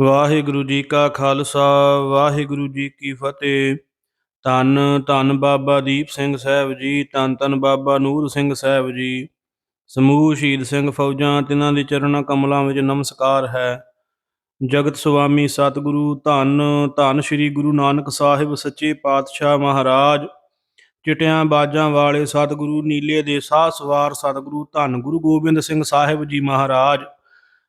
ਵਾਹਿਗੁਰੂ ਜੀ ਕਾ ਖਾਲਸਾ, ਵਾਹਿਗੁਰੂ ਜੀ ਕੀ ਫਤਿਹ। ਧੰਨ ਧੰਨ ਬਾਬਾ ਦੀਪ ਸਿੰਘ ਸਾਹਿਬ ਜੀ, ਧੰਨ ਧੰਨ ਬਾਬਾ ਨੂਰ ਸਿੰਘ ਸਾਹਿਬ ਜੀ। ਸਮੂਹ ਸ਼ਹੀਦ ਸਿੰਘ ਫੌਜਾਂ, ਤਿਨਾਂ ਦੇ ਚਰਨਾਂ ਕਮਲਾਂ ਵਿੱਚ ਨਮਸਕਾਰ ਹੈ। ਜਗਤ ਸੁਆਮੀ ਸਤਿਗੁਰੂ, ਧੰਨ ਧੰਨ ਸ੍ਰੀ ਗੁਰੂ ਨਾਨਕ ਸਾਹਿਬ ਸੱਚੇ ਪਾਤਸ਼ਾਹ ਮਹਾਰਾਜ। ਚਿਟਿਆਂ ਬਾਜਾਂ ਵਾਲੇ ਸਤਿਗੁਰੂ, ਨੀਲੇ ਦੇ ਸਾਹ ਸਵਾਰ ਸਤਿਗੁਰੂ, ਧੰਨ ਗੁਰੂ ਗੋਬਿੰਦ ਸਿੰਘ ਸਾਹਿਬ ਜੀ ਮਹਾਰਾਜ।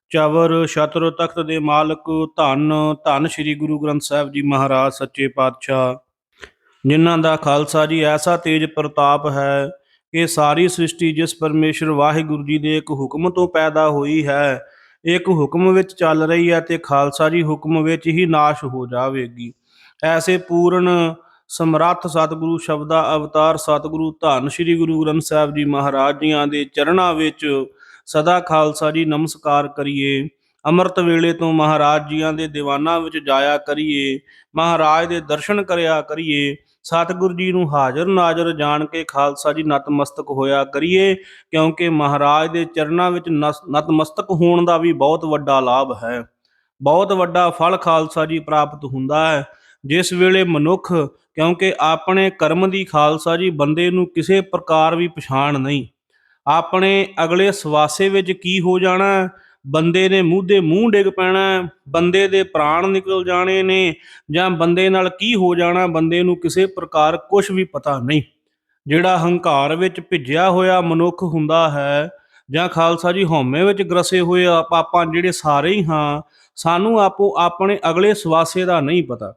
ਚਵਰ ਛਤਰ ਤਖਤ ਦੇ ਮਾਲਕ, ਧੰਨ ਧੰਨ ਸ੍ਰੀ ਗੁਰੂ ਗ੍ਰੰਥ ਸਾਹਿਬ ਜੀ ਮਹਾਰਾਜ, ਸੱਚੇ ਪਾਤਸ਼ਾਹ। ਜਿਨ੍ਹਾਂ ਦਾ ਖਾਲਸਾ ਜੀ ਐਸਾ ਤੇਜ ਪ੍ਰਤਾਪ ਹੈ ਕਿ ਸਾਰੀ ਸ੍ਰਿਸ਼ਟੀ ਜਿਸ ਪਰਮੇਸ਼ਰ ਵਾਹਿਗੁਰੂ ਜੀ ਦੇ ਇੱਕ ਹੁਕਮ ਤੋਂ ਪੈਦਾ ਹੋਈ ਹੈ, ਇੱਕ ਹੁਕਮ ਵਿੱਚ ਚੱਲ ਰਹੀ ਹੈ ਤੇ ਖਾਲਸਾ ਜੀ ਹੁਕਮ ਵਿੱਚ ਹੀ ਨਾਸ਼ ਹੋ ਜਾਵੇਗੀ। ਐਸੇ ਪੂਰਨ ਸਮਰੱਥ ਸਤਿਗੁਰੂ ਸ਼ਬਦਾ ਅਵਤਾਰ ਸਤਿਗੁਰੂ ਧੰਨ ਸ੍ਰੀ ਗੁਰੂ ਗ੍ਰੰਥ ਸਾਹਿਬ ਜੀ ਮਹਾਰਾਜ ਜੀਆਂ ਦੇ ਚਰਨਾਂ ਵਿੱਚ ਸਦਾ ਖਾਲਸਾ ਜੀ, ਨਮਸਕਾਰ ਕਰੀਏ। ਅੰਮ੍ਰਿਤ ਵੇਲੇ ਤੋਂ ਮਹਾਰਾਜ ਜੀਆਂ ਦੇ ਦੀਵਾਨਾਂ ਵਿੱਚ ਜਾਇਆ ਕਰੀਏ। ਮਹਾਰਾਜ ਦੇ ਦਰਸ਼ਨ ਕਰਿਆ ਕਰੀਏ। ਸਤਿਗੁਰੂ ਜੀ ਨੂੰ ਹਾਜ਼ਰ ਨਾਜ਼ਰ ਜਾਣ ਕੇ ਖਾਲਸਾ ਜੀ ਨਤਮਸਤਕ ਹੋਇਆ ਕਰੀਏ, ਕਿਉਂਕਿ ਮਹਾਰਾਜ ਦੇ ਚਰਨਾਂ ਵਿੱਚ ਨਸ- ਨਤਮਸਤਕ ਹੋਣ ਦਾ ਵੀ ਬਹੁਤ ਵੱਡਾ ਲਾਭ ਹੈ। ਬਹੁਤ ਵੱਡਾ ਫਲ ਖਾਲਸਾ ਜੀ ਪ੍ਰਾਪਤ ਹੁੰਦਾ ਹੈ। ਜਿਸ ਵੇਲੇ ਮਨੁੱਖ, ਕਿਉਂਕਿ ਆਪਣੇ ਕਰਮ ਦੀ ਖਾਲਸਾ ਜੀ ਬੰਦੇ ਨੂੰ ਕਿਸੇ ਪ੍ਰਕਾਰ ਵੀ ਪਛਾਣ ਨਹੀਂ। ਆਪਣੇ ਅਗਲੇ ਸਵਾਸੇ ਵਿੱਚ ਕੀ ਹੋ ਜਾਣਾ? ਬੰਦੇ ਨੇ ਮੂੰਹ ਦੇ ਮੂੰਹ ਡਿੱਗ ਪੈਣਾ। ਬੰਦੇ ਦੇ ਪ੍ਰਾਣ ਨਿਕਲ ਜਾਣੇ ਨੇ। ਜਾਂ ਬੰਦੇ ਨਾਲ ਕੀ ਹੋ ਜਾਣਾ? ਬੰਦੇ ਨੂੰ ਕਿਸੇ ਪ੍ਰਕਾਰ ਕੁਝ ਵੀ ਪਤਾ ਨਹੀਂ। ਜਿਹੜਾ ਹੰਕਾਰ ਵਿੱਚ ਭਿੱਜਿਆ ਹੋਇਆ ਮਨੁੱਖ ਹੁੰਦਾ ਹੈ, ਜਾਂ ਖਾਲਸਾ ਜੀ ਹਉਮੈ ਵਿੱਚ ਗਰਸੇ ਹੋਏ ਆਪਾਂ ਜਿਹੜੇ ਸਾਰੇ ਹੀ ਹਾਂ, ਸਾਨੂੰ ਆਪੋ ਆਪਣੇ ਅਗਲੇ ਸਵਾਸੇ ਦਾ ਨਹੀਂ ਪਤਾ।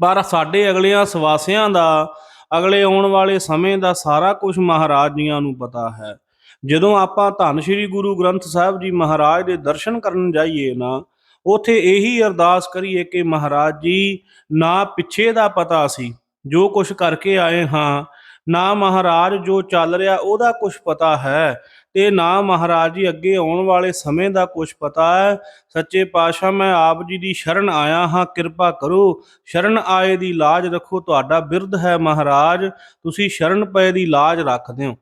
ਪਰ ਸਾਡੇ ਅਗਲਿਆਂ ਸਵਾਸਿਆਂ ਦਾ, ਅਗਲੇ ਆਉਣ ਵਾਲੇ ਸਮੇਂ ਦਾ ਸਾਰਾ ਕੁਝ ਮਹਾਰਾਜ ਜੀਆਂ ਨੂੰ ਪਤਾ ਹੈ। ਜਦੋਂ ਆਪਾਂ ਧੰਨ ਸ਼੍ਰੀ ਗੁਰੂ ਗ੍ਰੰਥ ਸਾਹਿਬ ਜੀ ਮਹਾਰਾਜ ਦੇ ਦਰਸ਼ਨ ਕਰਨ ਜਾਈਏ ਨਾ, ਉਥੇ ਇਹੀ ਅਰਦਾਸ ਕਰੀਏ ਕਿ ਮਹਾਰਾਜ ਜੀ, ਨਾ ਪਿੱਛੇ ਦਾ ਪਤਾ ਸੀ, ਜੋ ਕੁਝ ਕਰਕੇ ਆਏ ਹਾਂ, ਨਾ ਮਹਾਰਾਜ ਜੋ ਚੱਲ ਰਿਹਾ ਉਹਦਾ ਕੁਝ ਪਤਾ ਹੈ, ਤੇ ਨਾ ਮਹਾਰਾਜ ਜੀ ਅੱਗੇ ਆਉਣ ਵਾਲੇ ਸਮੇਂ ਦਾ ਕੁਝ ਪਤਾ ਹੈ। ਸੱਚੇ ਪਾਤਸ਼ਾਹ, ਮੈਂ ਆਪ ਜੀ ਦੀ ਸ਼ਰਨ ਆਇਆ ਹਾਂ, ਕਿਰਪਾ ਕਰੋ, ਸ਼ਰਨ ਆਏ ਦੀ ਲਾਜ ਰੱਖੋ, ਤੁਹਾਡਾ ਬਿਰਧ ਹੈ ਮਹਾਰਾਜ, ਤੁਸੀਂ ਸ਼ਰਨ ਪਏ ਦੀ ਲਾਜ ਰੱਖਦੇ ਹੋ।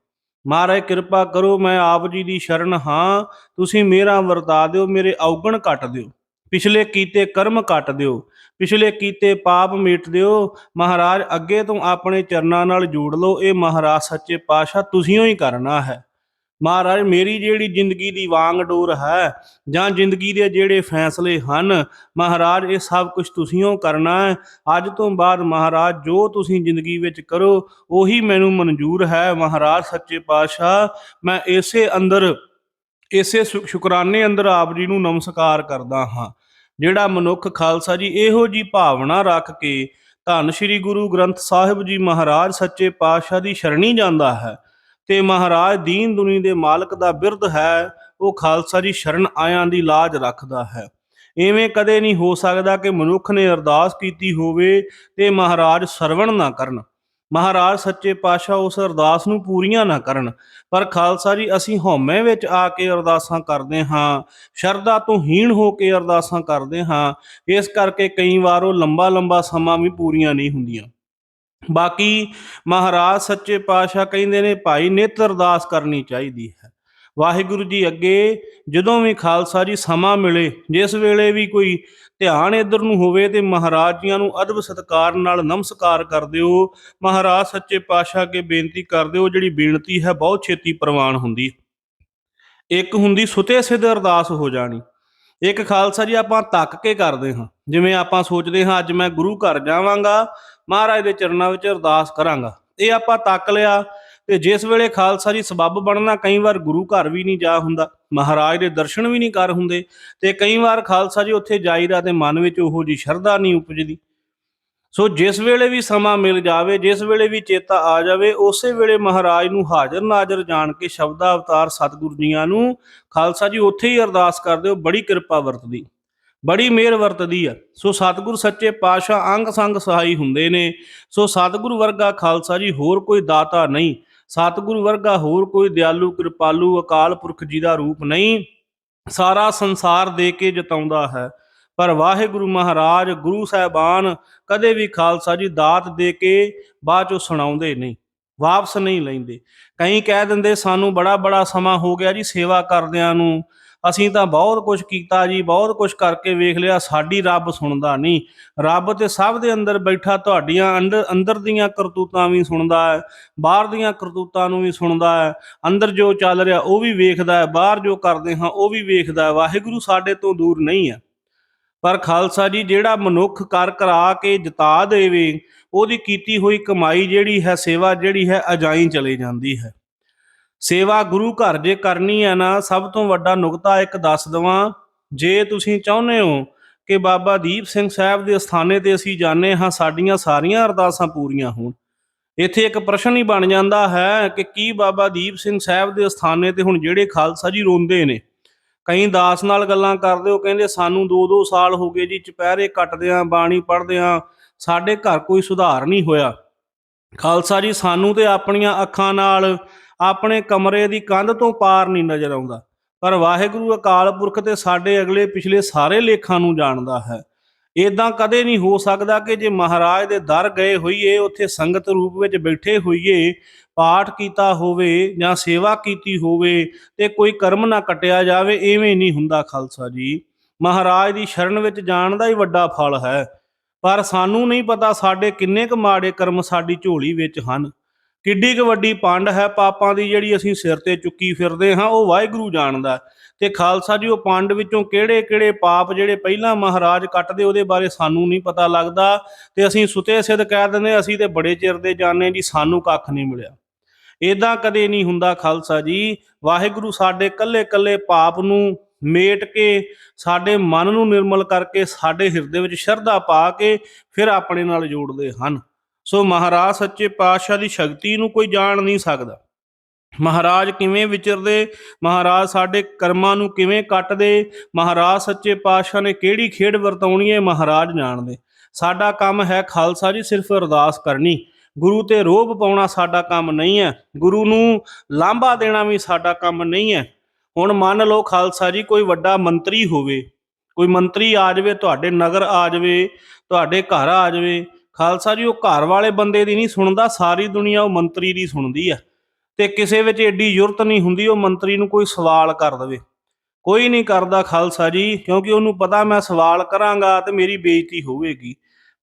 ਮਹਾਰਾਜ, ਕਿਰਪਾ ਕਰੋ, ਮੈਂ ਆਪ ਜੀ ਦੀ ਸ਼ਰਨ ਹਾਂ। ਤੁਸੀਂ ਮੇਰਾ ਵਰਤਾ ਦਿਓ, ਮੇਰੇ ਔਗਣ ਕੱਟ ਦਿਓ। ਪਿਛਲੇ ਕੀਤੇ ਕਰਮ ਕੱਟ ਦਿਓ, ਪਿਛਲੇ ਕੀਤੇ ਪਾਪ ਮੀਟ ਦਿਓ। ਮਹਾਰਾਜ, ਅੱਗੇ ਤੋਂ ਆਪਣੇ ਚਰਨਾਂ ਨਾਲ ਜੋੜ ਲਓ। ਇਹ ਮਹਾਰਾਜ, ਸੱਚੇ ਪਾਤਸ਼ਾਹ, ਤੁਸੀਂ ਹੀ ਕਰਨਾ ਹੈ। ਮਹਾਰਾਜ, ਮੇਰੀ ਜਿਹੜੀ ਜ਼ਿੰਦਗੀ ਦੀ ਵਾਂਗ ਡੋਰ ਹੈ ਜਾਂ ਜ਼ਿੰਦਗੀ ਦੇ ਜਿਹੜੇ ਫੈਸਲੇ ਹਨ, ਮਹਾਰਾਜ, ਇਹ ਸਭ ਕੁਝ ਤੁਸੀਂਓ ਕਰਨਾ ਹੈ। ਅੱਜ ਤੋਂ ਬਾਅਦ ਮਹਾਰਾਜ, ਜੋ ਤੁਸੀਂ ਜ਼ਿੰਦਗੀ ਵਿੱਚ ਕਰੋ, ਉਹੀ ਮੈਨੂੰ ਮਨਜ਼ੂਰ ਹੈ। ਮਹਾਰਾਜ, ਸੱਚੇ ਪਾਤਸ਼ਾਹ, ਮੈਂ ਇਸੇ ਅੰਦਰ, ਇਸੇ ਸ਼ੁ- ਸ਼ੁਕਰਾਨੇ ਅੰਦਰ ਆਪ ਜੀ ਨੂੰ ਨਮਸਕਾਰ ਕਰਦਾ ਹਾਂ। ਜਿਹੜਾ ਮਨੁੱਖ ਖਾਲਸਾ ਜੀ, ਇਹੋ ਜੀ ਭਾਵਨਾ ਰੱਖ ਕੇ ਧੰਨ ਸ੍ਰੀ ਗੁਰੂ ਗ੍ਰੰਥ ਸਾਹਿਬ ਜੀ ਮਹਾਰਾਜ, ਸੱਚੇ ਪਾਤਸ਼ਾਹ ਦੀ ਸ਼ਰਣੀ ਜਾਂਦਾ ਹੈ। ਤੇ ਮਹਾਰਾਜ ਦੀਨ ਦੁਨੀ ਦੇ ਮਾਲਕ ਦਾ ਬਿਰਧ ਹੈ, ਉਹ ਖਾਲਸਾ ਜੀ ਸ਼ਰਨ ਆਇਆਂ ਦੀ ਲਾਜ ਰੱਖਦਾ ਹੈ। ਐਵੇਂ ਕਦੇ ਨਹੀਂ ਹੋ ਸਕਦਾ ਕਿ ਮਨੁੱਖ ਨੇ ਅਰਦਾਸ ਕੀਤੀ ਹੋਵੇ ਤੇ ਮਹਾਰਾਜ ਸਰਵਣ ਨਾ ਕਰਨ। ਮਹਾਰਾਜ ਸੱਚੇ ਪਾਤਸ਼ਾਹ ਉਸ ਅਰਦਾਸ ਨੂੰ ਪੂਰੀਆਂ ਨਾ ਕਰਨ। ਪਰ ਖਾਲਸਾ ਜੀ, ਅਸੀਂ ਹਉਮੈ ਵਿੱਚ ਆ ਕੇ ਅਰਦਾਸਾਂ ਕਰਦੇ ਹਾਂ, ਸ਼ਰਧਾ ਤੋਂ ਹੀਣ ਹੋ ਕੇ ਅਰਦਾਸਾਂ ਕਰਦੇ ਹਾਂ। ਇਸ ਕਰਕੇ ਕਈ ਵਾਰ ਉਹ ਲੰਬਾ ਲੰਬਾ ਸਮਾਂ ਵੀ ਪੂਰੀਆਂ ਨਹੀਂ ਹੁੰਦੀਆਂ। ਬਾਕੀ ਮਹਾਰਾਜ ਸੱਚੇ ਪਾਤਸ਼ਾਹ ਕਹਿੰਦੇ ਨੇ, ਭਾਈ, ਨਿਤ ਅਰਦਾਸ ਕਰਨੀ ਚਾਹੀਦੀ ਹੈ। ਵਾਹਿਗੁਰੂ ਜੀ ਅੱਗੇ ਜਦੋਂ ਵੀ ਖਾਲਸਾ ਜੀ ਸਮਾਂ ਮਿਲੇ, ਜਿਸ ਵੇਲੇ ਵੀ ਕੋਈ ਧਿਆਨ ਇਧਰ ਨੂੰ ਹੋਵੇ ਤੇ ਮਹਾਰਾਜ ਜੀਆਂ ਨੂੰ ਅਦਬ ਸਤਕਾਰ ਨਾਲ ਨਮਸਕਾਰ ਕਰ ਦਿਓ, ਮਹਾਰਾਜ ਸੱਚੇ ਪਾਤਸ਼ਾਹ ਅੱਗੇ ਬੇਨਤੀ ਕਰ ਦਿਓ, ਜਿਹੜੀ ਬੇਨਤੀ ਹੈ, ਬਹੁਤ ਛੇਤੀ ਪ੍ਰਵਾਨ ਹੁੰਦੀ ਇੱਕ ਹੁੰਦੀ ਸੁਤੇ ਸਿੱਧ ਅਰਦਾਸ ਹੋ ਜਾਣੀ। ਇੱਕ ਖਾਲਸਾ ਜੀ ਆਪਾਂ ਤੱਕ ਕੇ ਕਰਦੇ ਹਾਂ। ਜਿਵੇਂ ਆਪਾਂ ਸੋਚਦੇ ਹਾਂ, ਅੱਜ ਮੈਂ ਗੁਰੂ ਘਰ ਜਾਵਾਂਗਾ, ਮਹਾਰਾਜ ਦੇ ਚਰਨਾਂ ਵਿੱਚ ਅਰਦਾਸ ਕਰਾਂਗਾ। ਇਹ ਆਪਾਂ ਤੱਕ ਲਿਆ ਤੇ ਜਿਸ ਵੇਲੇ ਖਾਲਸਾ ਜੀ ਸਬੱਬ ਬਣਨਾ, ਕਈ ਵਾਰ ਗੁਰੂ ਘਰ ਵੀ ਨਹੀਂ ਜਾ ਹੁੰਦਾ, ਮਹਾਰਾਜ ਦੇ ਦਰਸ਼ਨ ਵੀ ਨਹੀਂ ਕਰ ਹੁੰਦੇ ਤੇ ਕਈ ਵਾਰ ਖਾਲਸਾ ਜੀ ਉੱਥੇ ਜਾਈਦਾ ਤੇ ਮਨ ਵਿੱਚ ਉਹੋ ਜੀ ਸ਼ਰਧਾ ਨਹੀਂ ਉਪਜਦੀ। ਸੋ ਜਿਸ ਵੇਲੇ ਵੀ ਸਮਾਂ ਮਿਲ ਜਾਵੇ, ਜਿਸ ਵੇਲੇ ਵੀ ਚੇਤਾ ਆ ਜਾਵੇ, ਉਸੇ ਵੇਲੇ ਮਹਾਰਾਜ ਨੂੰ ਹਾਜ਼ਰ ਨਾਜ਼ਰ ਜਾਣ ਕੇ ਸ਼ਬਦਾ ਅਵਤਾਰ ਸਤਿਗੁਰੂ ਜੀਆਂ ਨੂੰ, ਖਾਲਸਾ ਜੀ ਉੱਥੇ ਹੀ ਅਰਦਾਸ ਕਰਦੇ ਹੋ, ਬੜੀ ਕਿਰਪਾ ਵਰਤਦੀ, ਬੜੀ ਮਿਹਰ ਵਰਤਦੀ ਆ। ਸੋ ਸਤਿਗੁਰ ਸੱਚੇ ਪਾਤਸ਼ਾਹ ਅੰਗ ਸੰਗ ਸਹਾਈ ਹੁੰਦੇ ਨੇ। ਸੋ ਸਤਿਗੁਰ ਵਰਗਾ ਖਾਲਸਾ ਜੀ ਹੋਰ ਕੋਈ ਦਾਤਾ ਨਹੀਂ। ਸਤਿਗੁਰ ਵਰਗਾ ਹੋਰ ਕੋਈ ਦਿਆਲੂ, ਕਿਰਪਾਲੂ, ਅਕਾਲ ਪੁਰਖ ਜੀ ਦਾ ਰੂਪ ਨਹੀਂ। ਸਾਰਾ ਸੰਸਾਰ ਦੇ ਕੇ ਜਤਾਉਂਦਾ ਹੈ। ਪਰ ਵਾਹਿਗੁਰੂ ਮਹਾਰਾਜ, ਗੁਰੂ ਸਾਹਿਬਾਨ ਕਦੇ ਵੀ ਖਾਲਸਾ ਜੀ ਦਾਤ ਦੇ ਕੇ ਬਾਅਦ ਚੋਂ ਸੁਣਾਉਂਦੇ ਨਹੀਂ, ਵਾਪਸ ਨਹੀਂ ਲੈਂਦੇ। ਕਈ ਕਹਿ ਦਿੰਦੇ, ਸਾਨੂੰ ਬੜਾ ਬੜਾ ਸਮਾਂ ਹੋ ਗਿਆ ਜੀ ਸੇਵਾ ਕਰਦਿਆਂ ਨੂੰ। ਅਸੀਂ ਤਾਂ ਬਹੁਤ ਕੁਝ ਕੀਤਾ ਜੀ, ਬਹੁਤ ਕੁਝ ਕਰਕੇ ਵੇਖ ਲਿਆ, ਸਾਡੀ ਰੱਬ ਸੁਣਦਾ ਨਹੀਂ। ਰੱਬ ਤੇ ਸਭ ਦੇ ਅੰਦਰ ਬੈਠਾ, ਤੁਹਾਡੀਆਂ ਅੰਦਰ ਅੰਦਰ ਦੀਆਂ ਕਰਤੂਤਾਂ ਵੀ ਸੁਣਦਾ ਹੈ, ਬਾਹਰ ਦੀਆਂ ਕਰਤੂਤਾਂ ਨੂੰ ਵੀ ਸੁਣਦਾ ਹੈ। ਅੰਦਰ ਜੋ ਚੱਲ ਰਿਹਾ, ਉਹ ਵੀ ਵੇਖਦਾ ਹੈ, ਬਾਹਰ ਜੋ ਕਰਦੇ ਹਾਂ, ਉਹ ਵੀ ਵੇਖਦਾ ਹੈ। ਵਾਹਿਗੁਰੂ ਸਾਡੇ ਤੋਂ ਦੂਰ ਨਹੀਂ ਹੈ। ਪਰ ਖਾਲਸਾ ਜੀ, ਜਿਹੜਾ ਮਨੁੱਖ ਕਰ ਕਰਾ ਕੇ ਜਿਤਾ ਦੇਵੇ, ਉਹਦੀ ਕੀਤੀ ਹੋਈ ਕਮਾਈ ਜਿਹੜੀ ਹੈ, ਸੇਵਾ ਜਿਹੜੀ ਹੈ, ਅਜਾਈ ਚਲੇ ਜਾਂਦੀ ਹੈ। ਸੇਵਾ ਗੁਰੂ ਘਰ ਜੇ ਕਰਨੀ ਹੈ ਨਾ, ਸਭ ਤੋਂ ਵੱਡਾ ਨੁਕਤਾ ਇੱਕ ਦੱਸ ਦਵਾਂ। ਜੇ ਤੁਸੀਂ ਚਾਹੁੰਦੇ ਹੋ ਕਿ ਬਾਬਾ ਦੀਪ ਸਿੰਘ ਸਾਹਿਬ ਦੇ ਅਸਥਾਨੇ ਤੇ ਅਸੀਂ ਜਾਣੇ ਹਾਂ, ਸਾਡੀਆਂ ਸਾਰੀਆਂ ਅਰਦਾਸਾਂ ਪੂਰੀਆਂ ਹੋਣ। ਇੱਥੇ ਇੱਕ ਪ੍ਰਸ਼ਨ ਹੀ ਬਣ ਜਾਂਦਾ ਹੈ ਕਿ ਕੀ ਬਾਬਾ ਦੀਪ ਸਿੰਘ ਸਾਹਿਬ ਦੇ ਅਸਥਾਨੇ ਤੇ ਹੁਣ ਜਿਹੜੇ ਖਾਲਸਾ ਜੀ ਰੋਂਦੇ ਨੇ? ਕਈ ਦਾਸ ਨਾਲ ਗੱਲਾਂ ਕਰਦੇ ਹੋ ਕਹਿੰਦੇ, ਸਾਨੂੰ 2-2 ਸਾਲ ਹੋ ਗਏ ਜੀ, ਚੁਪਹਿਰੇ ਆ, ਬਾਣੀ ਪੜ੍ਹਦੇ ਪੜ੍ਹਦਿਆਂ ਸਾਡੇ ਘਰ ਕੋਈ ਸੁਧਾਰ ਨਹੀਂ ਹੋਇਆ। ਖਾਲਸਾ ਜੀ, ਸਾਨੂੰ ਤੇ ਆਪਣੀਆਂ ਅੱਖਾਂ ਨਾਲ ਆਪਣੇ ਕਮਰੇ ਦੀ ਕੰਧ ਤੋਂ ਪਾਰ ਨਹੀਂ ਨਜ਼ਰ ਆਉਂਦਾ। ਪਰ ਵਾਹਿਗੁਰੂ ਅਕਾਲ ਪੁਰਖ ਤੇ ਸਾਡੇ ਅਗਲੇ ਪਿਛਲੇ ਸਾਰੇ ਲੇਖਾਂ ਨੂੰ ਜਾਣਦਾ ਹੈ। ਇਦਾਂ ਕਦੇ ਨਹੀਂ ਹੋ ਸਕਦਾ ਕਿ ਜੇ ਮਹਾਰਾਜ ਦੇ ਦਰ ਗਏ ਹੋਈਏ, ਉੱਥੇ ਸੰਗਤ ਰੂਪ ਵਿੱਚ ਬੈਠੇ ਹੋਈਏ, ਪਾਠ ਕੀਤਾ ਹੋਵੇ ਜਾਂ ਸੇਵਾ ਕੀਤੀ ਹੋਵੇ ਤੇ ਕੋਈ ਕਰਮ ਨਾ ਕਟਿਆ ਜਾਵੇ, ਐਵੇਂ ਨਹੀਂ ਹੁੰਦਾ ਖਾਲਸਾ ਜੀ। ਮਹਾਰਾਜ ਦੀ ਸ਼ਰਨ ਵਿੱਚ ਜਾਣ ਦਾ ਹੀ ਵੱਡਾ ਫਲ ਹੈ। ਪਰ ਸਾਨੂੰ ਨਹੀਂ ਪਤਾ ਸਾਡੇ ਕਿੰਨੇ ਕੁ ਮਾੜੇ ਕਰਮ ਸਾਡੀ ਝੋਲੀ ਵਿੱਚ ਹਨ। ਕਿੱਡੀ ਕੁ ਵੱਡੀ ਪੰਡ ਹੈ, ਪਾਪਾਂ ਦੀ ਜਿਹੜੀ ਅਸੀਂ ਸਿਰ ਤੇ ਚੁੱਕੀ ਫਿਰਦੇ ਹਾਂ, ਉਹ ਵਾਹਿਗੁਰੂ ਜਾਣਦਾ ਹੈ। ਤੇ ਖਾਲਸਾ ਜੀ, ਉਹ ਪੰਡ ਵਿੱਚੋਂ ਕਿਹੜੇ ਕਿਹੜੇ ਪਾਪ ਜਿਹੜੇ ਪਹਿਲਾਂ ਮਹਾਰਾਜ ਕੱਟਦੇ, ਉਹਦੇ ਬਾਰੇ ਸਾਨੂੰ ਨਹੀਂ ਪਤਾ ਲੱਗਦਾ ਤੇ ਅਸੀਂ ਸੁਤੇ ਸਿੱਧ ਕਹਿ ਦਿੰਦੇ, ਅਸੀਂ ਤੇ ਬੜੇ ਚਿਰ ਦੇ ਜਾਣੇ ਜੀ, ਸਾਨੂੰ ਕੱਖ ਨਹੀਂ ਮਿਲਿਆ। ਇਦਾਂ ਕਦੇ ਨਹੀਂ ਹੁੰਦਾ ਖਾਲਸਾ ਜੀ, ਵਾਹਿਗੁਰੂ ਸਾਡੇ ਕੱਲੇ ਕੱਲੇ ਪਾਪ ਨੂੰ ਮੇਟ ਕੇ, ਸਾਡੇ ਮਨ ਨੂੰ ਨਿਰਮਲ ਕਰਕੇ, ਸਾਡੇ ਹਿਰਦੇ ਵਿੱਚ ਸ਼ਰਧਾ ਪਾ ਕੇ ਫਿਰ ਆਪਣੇ ਨਾਲ ਜੋੜਦੇ ਹਨ। ਸੋ ਮਹਾਰਾਜ, ਸੱਚੇ ਪਾਤਸ਼ਾਹ ਦੀ ਸ਼ਕਤੀ ਨੂੰ ਕੋਈ ਜਾਣ ਨਹੀਂ ਸਕਦਾ। ਮਹਾਰਾਜ ਕਿਵੇਂ ਵਿਚਰਦੇ? ਮਹਾਰਾਜ ਸਾਡੇ ਕਰਮਾਂ ਨੂੰ ਕਿਵੇਂ ਕੱਟਦੇ? ਮਹਾਰਾਜ ਸੱਚੇ ਪਾਤਸ਼ਾਹ ਨੇ ਕਿਹੜੀ ਖੇਡ ਵਰਤਾਉਣੀ ਹੈ ਮਹਾਰਾਜ ਜਾਣਦੇ। ਸਾਡਾ ਕੰਮ ਹੈ ਖਾਲਸਾ ਜੀ, ਸਿਰਫ ਅਰਦਾਸ ਕਰਨੀ। ਗੁਰੂ ਤੇ ਰੋਬ ਪਾਉਣਾ ਸਾਡਾ ਕੰਮ ਨਹੀਂ ਹੈ। ਗੁਰੂ ਨੂੰ ਲਾਂਭਾ ਦੇਣਾ ਵੀ ਸਾਡਾ ਕੰਮ ਨਹੀਂ ਹੈ। ਹੁਣ ਮੰਨ ਲਓ ਖਾਲਸਾ ਜੀ, ਕੋਈ ਵੱਡਾ ਮੰਤਰੀ ਹੋਵੇ, ਕੋਈ ਮੰਤਰੀ ਆ ਜਾਵੇ, ਤੁਹਾਡੇ ਨਗਰ ਆ ਜਾਵੇ, ਤੁਹਾਡੇ ਘਰ ਆ ਜਾਵੇ, ਖਾਲਸਾ ਜੀ ਉਹ ਘਰ ਵਾਲੇ ਬੰਦੇ ਦੀ ਨਹੀਂ ਸੁਣਦਾ, ਸਾਰੀ ਦੁਨੀਆ ਉਹ ਮੰਤਰੀ ਦੀ ਸੁਣਦੀ ਆ। ਤੇ ਕਿਸੇ ਵਿੱਚ ਏਡੀ ਜ਼ਰੂਰਤ ਨਹੀਂ ਹੁੰਦੀ, ਉਹ ਮੰਤਰੀ ਨੂੰ ਕੋਈ ਸਵਾਲ ਕਰ ਦੇਵੇ। ਕੋਈ ਨਹੀਂ ਕਰਦਾ ਖਾਲਸਾ ਜੀ, ਕਿਉਂਕਿ ਉਹਨੂੰ ਪਤਾ ਮੈਂ ਸਵਾਲ ਕਰਾਂਗਾ ਤੇ ਮੇਰੀ ਬੇਇੱਜ਼ਤੀ ਹੋਵੇਗੀ।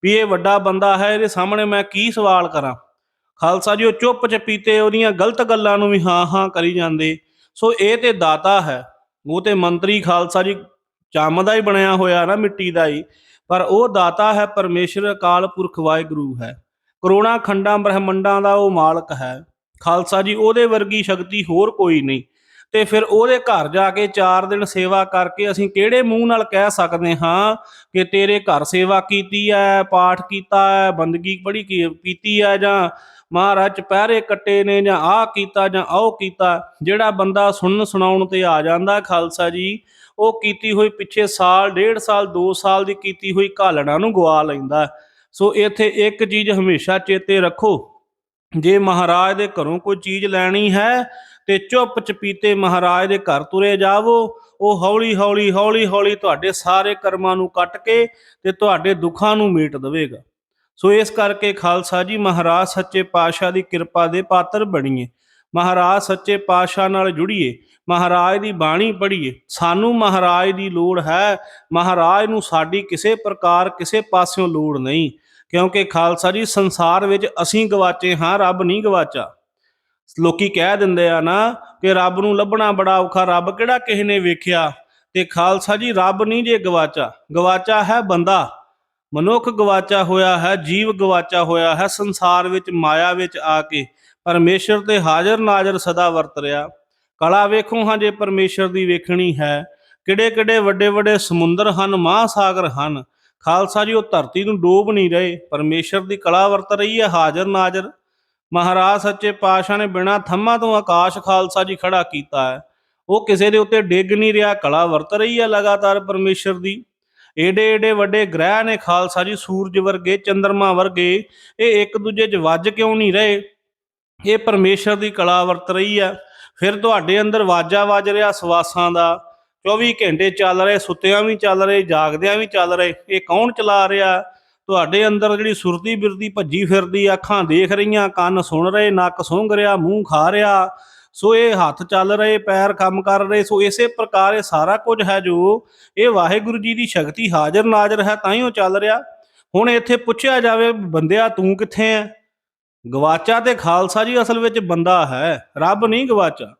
ਵੀ ਇਹ ਵੱਡਾ ਬੰਦਾ ਹੈ, ਇਹਦੇ ਸਾਹਮਣੇ ਮੈਂ ਕੀ ਸਵਾਲ ਕਰਾਂ? ਖਾਲਸਾ ਜੀ, ਉਹ ਚੁੱਪ ਚਪੀਤੇ ਉਹਦੀਆਂ ਗਲਤ ਗੱਲਾਂ ਨੂੰ ਵੀ ਹਾਂ ਹਾਂ ਕਰੀ ਜਾਂਦੇ। ਸੋ ਇਹ ਤੇ ਦਾਤਾ ਹੈ। ਉਹ ਤੇ ਮੰਤਰੀ ਖਾਲਸਾ ਜੀ, ਚੰਮ ਦਾ ਹੀ ਬਣਿਆ ਹੋਇਆ ਨਾ, ਮਿੱਟੀ ਦਾ ਹੀ। ਪਰ ਉਹ ਦਾਤਾ ਹੈ, ਪਰਮੇਸ਼ਰ, ਅਕਾਲ ਪੁਰਖ, ਵਾਹਿਗੁਰੂ ਹੈ। ਕਰੋਨਾ ਖੰਡਾਂ, ਬ੍ਰਹਮੰਡਾਂ ਦਾ ਉਹ ਮਾਲਕ ਹੈ। ਖਾਲਸਾ ਜੀ, ਉਹਦੇ ਵਰਗੀ ਸ਼ਕਤੀ ਹੋਰ ਕੋਈ ਨਹੀਂ। ਤੇ ਫਿਰ ਉਹਦੇ ਘਰ ਜਾ ਕੇ 4 ਦਿਨ ਸੇਵਾ ਕਰਕੇ ਅਸੀਂ ਕਿਹੜੇ ਮੂੰਹ ਨਾਲ ਕਹਿ ਸਕਦੇ ਹਾਂ ਕਿ ਤੇਰੇ ਘਰ ਸੇਵਾ ਕੀਤੀ ਹੈ ਪਾਠ ਕੀਤਾ ਹੈ ਬੰਦਗੀ ਪੜੀ ਕੀਤੀ ਹੈ ਜਾਂ ਮਹਾਰਾਜ ਚੁਪਹਿਰੇ ਕੱਟੇ ਨੇ ਜਾਂ ਆਹ ਕੀਤਾ ਜਾਂ ਉਹ ਕੀਤਾ, ਜਿਹੜਾ ਬੰਦਾ ਸੁਣਨ ਸੁਣਾਉਣ ਤੇ ਆ ਜਾਂਦਾ ਖਾਲਸਾ ਜੀ, ਉਹ ਕੀਤੀ ਹੋਈ ਪਿੱਛੇ ਸਾਲ, ਡੇਢ ਸਾਲ 2 ਸਾਲ ਦੀ ਕੀਤੀ ਹੋਈ ਘਾਲਣਾ ਨੂੰ ਗਵਾ ਲੈਂਦਾ। ਸੋ ਇੱਥੇ ਇੱਕ ਚੀਜ਼ ਹਮੇਸ਼ਾ ਚੇਤੇ ਰੱਖੋ। ਜੇ ਮਹਾਰਾਜ ਦੇ ਘਰੋਂ ਕੋਈ ਚੀਜ਼ ਲੈਣੀ ਹੈ ਤੇ ਚੁੱਪ ਚਪੀਤੇ ਮਹਾਰਾਜ ਦੇ ਘਰ ਤੁਰੇ ਜਾਵੋ, ਉਹ ਹੌਲੀ ਹੌਲੀ ਹੌਲੀ ਹੌਲੀ ਤੁਹਾਡੇ ਸਾਰੇ ਕਰਮਾਂ ਨੂੰ ਕੱਟ ਕੇ ਤੇ ਤੁਹਾਡੇ ਦੁੱਖਾਂ ਨੂੰ ਮੀਟ ਦੇਵੇਗਾ। ਸੋ ਇਸ ਕਰਕੇ ਖਾਲਸਾ ਜੀ, ਮਹਾਰਾਜ ਸੱਚੇ ਪਾਤਸ਼ਾਹ ਦੀ ਕਿਰਪਾ ਦੇ ਪਾਤਰ ਬਣੀਏ। ਮਹਾਰਾਜ ਸੱਚੇ ਪਾਤਸ਼ਾਹ ਨਾਲ ਜੁੜੀਏ, ਮਹਾਰਾਜ ਦੀ ਬਾਣੀ ਪੜ੍ਹੀਏ। ਸਾਨੂੰ ਮਹਾਰਾਜ ਦੀ ਲੋੜ ਹੈ, ਮਹਾਰਾਜ ਨੂੰ ਸਾਡੀ ਕਿਸੇ ਪ੍ਰਕਾਰ ਕਿਸੇ ਪਾਸਿਓਂ ਲੋੜ ਨਹੀਂ। ਕਿਉਂਕਿ ਖਾਲਸਾ ਜੀ, ਸੰਸਾਰ ਵਿੱਚ ਅਸੀਂ ਗਵਾਚੇ ਹਾਂ, ਰੱਬ ਨਹੀਂ ਗਵਾਚਾ। ਲੋਕੀ ਕਹਿ ਦਿੰਦੇ ਆ ਨਾ ਕਿ ਰੱਬ ਨੂੰ ਲੱਭਣਾ ਬੜਾ ਔਖਾ, ਰੱਬ ਕਿਹੜਾ ਕਿਸੇ ਨੇ ਵੇਖਿਆ? ਤੇ ਖਾਲਸਾ ਜੀ, ਰੱਬ ਨਹੀਂ ਜੇ ਗਵਾਚਾ ਗਵਾਚਾ ਹੈ ਬੰਦਾ। ਮਨੁੱਖ ਗਵਾਚਾ ਹੋਇਆ ਹੈ, ਜੀਵ ਗਵਾਚਾ ਹੋਇਆ ਹੈ, ਸੰਸਾਰ ਵਿੱਚ, ਮਾਇਆ ਵਿੱਚ ਆ ਕੇ। ਪਰਮੇਸ਼ਰ ਤੇ ਹਾਜ਼ਰ ਨਾਜ਼ਰ ਸਦਾ ਵਰਤ ਰਿਹਾ। ਕਲਾ ਵੇਖੋ ਹਾਂ ਜੇ ਪਰਮੇਸ਼ਰ ਦੀ ਵੇਖਣੀ ਹੈ। ਕਿਹੜੇ ਕਿਹੜੇ ਵੱਡੇ ਵੱਡੇ ਸਮੁੰਦਰ ਹਨ, ਮਹਾਸਾਗਰ ਹਨ। ਖਾਲਸਾ ਜੀ, ਉਹ ਧਰਤੀ ਨੂੰ ਡੋਬ ਨਹੀਂ ਰਹੇ, ਪਰਮੇਸ਼ਰ ਦੀ ਕਲਾ ਵਰਤ ਰਹੀ ਹੈ, ਹਾਜ਼ਰ ਨਾਜ਼ਰ। ਮਹਾਰਾਜ ਸੱਚੇ ਪਾਤਸ਼ਾਹ ਨੇ ਬਿਨਾਂ ਥੰਮਾਂ ਤੋਂ ਆਕਾਸ਼ ਖਾਲਸਾ ਜੀ ਖੜਾ ਕੀਤਾ ਹੈ। ਉਹ ਕਿਸੇ ਦੇ ਉੱਤੇ ਡਿੱਗ ਨਹੀਂ ਰਿਹਾ, ਕਲਾ ਵਰਤ ਰਹੀ ਹੈ ਲਗਾਤਾਰ ਪਰਮੇਸ਼ਰ ਦੀ। ਏਡੇ ਏਡੇ ਵੱਡੇ ਗ੍ਰਹਿ ਨੇ ਖਾਲਸਾ ਜੀ, ਸੂਰਜ ਵਰਗੇ ਚੰ드ਰਮਾ ਵਰਗੇ, ਇਹ ਇੱਕ ਦੂਜੇ 'ਚ ਵੱਜ ਕਿਉਂ ਨਹੀਂ ਰਹੇ? ਇਹ ਪਰਮੇਸ਼ਰ ਦੀ ਕਲਾ ਵਰਤ ਰਹੀ ਹੈ। ਫਿਰ ਤੁਹਾਡੇ ਅੰਦਰ ਵਾਜਾ ਵੱਜ ਰਿਹਾ ਸਵਾਸਾਂ ਦਾ। 24 ਘੰਟੇ ਚੱਲ ਰਹੇ, ਸੁੱਤਿਆਂ ਵੀ ਚੱਲ ਰਹੇ, ਜਾਗਦਿਆਂ ਵੀ ਚੱਲ ਰਹੇ। ਇਹ ਕੌਣ ਚਲਾ ਰਿਹਾ? ਤੁਹਾਡੇ ਅੰਦਰ ਜਿਹੜੀ ਸੁਰਤੀ ਬਿਰਦੀ ਭੱਜੀ ਫਿਰਦੀ, ਅੱਖਾਂ ਦੇਖ ਰਹੀਆਂ, ਕੰਨ ਸੁਣ ਰਹੇ, ਨੱਕ ਸੁੰਘ ਰਿਹਾ, ਮੂੰਹ ਖਾ ਰਿਹਾ। ਸੋ ਇਹ ਹੱਥ ਚੱਲ ਰਹੇ, ਪੈਰ ਕੰਮ ਕਰ ਰਹੇ, ਸੋ ਇਸੇ ਪ੍ਰਕਾਰ ਇਹ ਸਾਰਾ ਕੁਝ ਹੈ ਜੋ ਇਹ ਵਾਹਿਗੁਰੂ ਜੀ ਦੀ ਸ਼ਕਤੀ ਹਾਜ਼ਰ ਨਾਜ਼ਰ ਹੈ, ਤਾਂ ਹੀ ਉਹ ਚੱਲ ਰਿਹਾ। ਹੁਣ ਇੱਥੇ ਪੁੱਛਿਆ ਜਾਵੇ, ਬੰਦਿਆ ਤੂੰ ਕਿੱਥੇ ਹੈ ਗਵਾਚਾ ਤੇ ਖਾਲਸਾ ਜੀ ਅਸਲ ਵਿੱਚ ਬੰਦਾ ਹੈ, ਰੱਬ ਨਹੀਂ ਗਵਾਚਾ।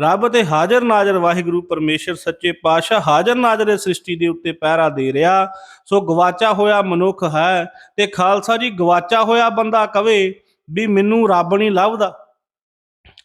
ਰੱਬ ਤੇ ਹਾਜ਼ਰ ਨਾਜ਼ਰ ਵਾਹਿਗੁਰੂ ਪਰਮੇਸ਼ਰ ਸੱਚੇ ਪਾਤਸ਼ਾਹ ਹਾਜ਼ਰ ਨਾਜ਼ਰ ਇਸ ਸ੍ਰਿਸ਼ਟੀ ਦੇ ਉੱਤੇ ਪਹਿਰਾ ਦੇ ਰਿਹਾ। ਸੋ ਗਵਾਚਾ ਹੋਇਆ ਮਨੁੱਖ ਹੈ ਤੇ ਖਾਲਸਾ ਜੀ ਗਵਾਚਾ ਹੋਇਆ ਬੰਦਾ ਕਵੇ ਵੀ ਮੈਨੂੰ ਰੱਬ ਨਹੀਂ ਲੱਭਦਾ।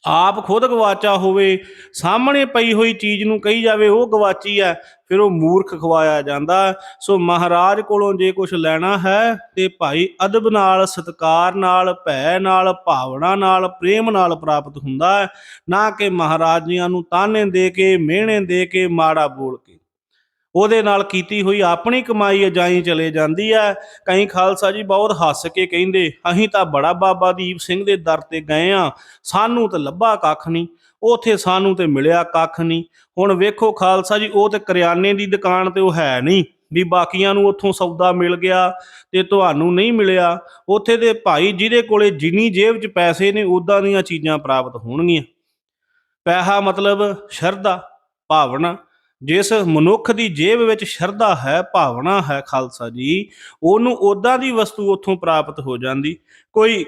ਆਪ ਖੁਦ ਗਵਾਚਾ ਹੋਵੇ, ਸਾਹਮਣੇ ਪਈ ਹੋਈ ਚੀਜ਼ ਨੂੰ ਕਹੀ ਜਾਵੇ, ਉਹ ਗਵਾਚੀ ਹੈ, ਫਿਰ ਉਹ ਮੂਰਖ ਖਵਾਇਆ ਜਾਂਦਾ। ਸੋ ਮਹਾਰਾਜ ਕੋਲੋਂ ਜੇ ਕੁਝ ਲੈਣਾ ਹੈ, ਤੇ ਭਾਈ ਅਦਬ ਨਾਲ, ਸਤਕਾਰ ਨਾਲ, ਭੈ ਨਾਲ, ਭਾਵਨਾ ਨਾਲ, ਪ੍ਰੇਮ ਨਾਲ ਪ੍ਰਾਪਤ ਹੁੰਦਾ ਹੈ। ਨਾ ਕਿ ਮਹਾਰਾਜ ਜੀਆਂ ਨੂੰ ਤਾਨੇ ਦੇ ਕੇ, ਮਿਹਣੇ ਦੇ ਕੇ, ਮਾੜਾ ਬੋਲ ਕੇ। ਉਹਦੇ ਨਾਲ ਕੀਤੀ ਹੋਈ ਆਪਣੀ ਕਮਾਈ ਅਜਾਈ ਚਲੇ ਜਾਂਦੀ ਹੈ। ਕਈ ਖਾਲਸਾ ਜੀ ਬਹੁਤ ਹੱਸ ਕੇ ਕਹਿੰਦੇ, ਅਸੀਂ ਤਾਂ ਬੜਾ ਬਾਬਾ ਦੀਪ ਸਿੰਘ ਦੇ ਦਰ ਤੇ ਗਏ ਆ ਸਾਨੂੰ ਤਾਂ ਲੱਭਾ ਕੱਖ ਨਹੀਂ। ਉਥੇ ਸਾਨੂੰ ਤੇ ਮਿਲਿਆ ਕੱਖ ਨਹੀਂ। ਹੁਣ ਵੇਖੋ ਖਾਲਸਾ ਜੀ, ਉਹ ਤੇ ਕਰਿਆਨੇ ਦੀ ਦੁਕਾਨ ਤੇ ਉਹ ਹੈ ਨਹੀਂ। ਵੀ ਬਾਕੀਆਂ ਨੂੰ ਉੱਥੋਂ ਸੌਦਾ ਮਿਲ ਗਿਆ ਤੇ ਤੁਹਾਨੂੰ ਨਹੀਂ ਮਿਲਿਆ। ਉੱਥੇ ਦੇ ਭਾਈ ਜਿਹਦੇ ਕੋਲੇ ਜਿੰਨੀ ਜੇਬ 'ਚ ਪੈਸੇ ਨੇ ਉਦਾਂ ਦੀਆਂ ਚੀਜ਼ਾਂ ਪ੍ਰਾਪਤ ਹੋਣਗੀਆਂ। ਪੈਸਾ ਮਤਲਬ ਸ਼ਰਧਾ, ਭਾਵਨਾ। ਜਿਸ ਮਨੁੱਖ ਦੀ ਜੇਬ ਵਿੱਚ ਸ਼ਰਧਾ ਹੈ, ਭਾਵਨਾ ਹੈ ਖਾਲਸਾ ਜੀ, ਉਹਨੂੰ ਉਦਾਂ ਦੀ ਵਸਤੂ ਉੱਥੋਂ ਪ੍ਰਾਪਤ ਹੋ ਜਾਂਦੀ। ਕੋਈ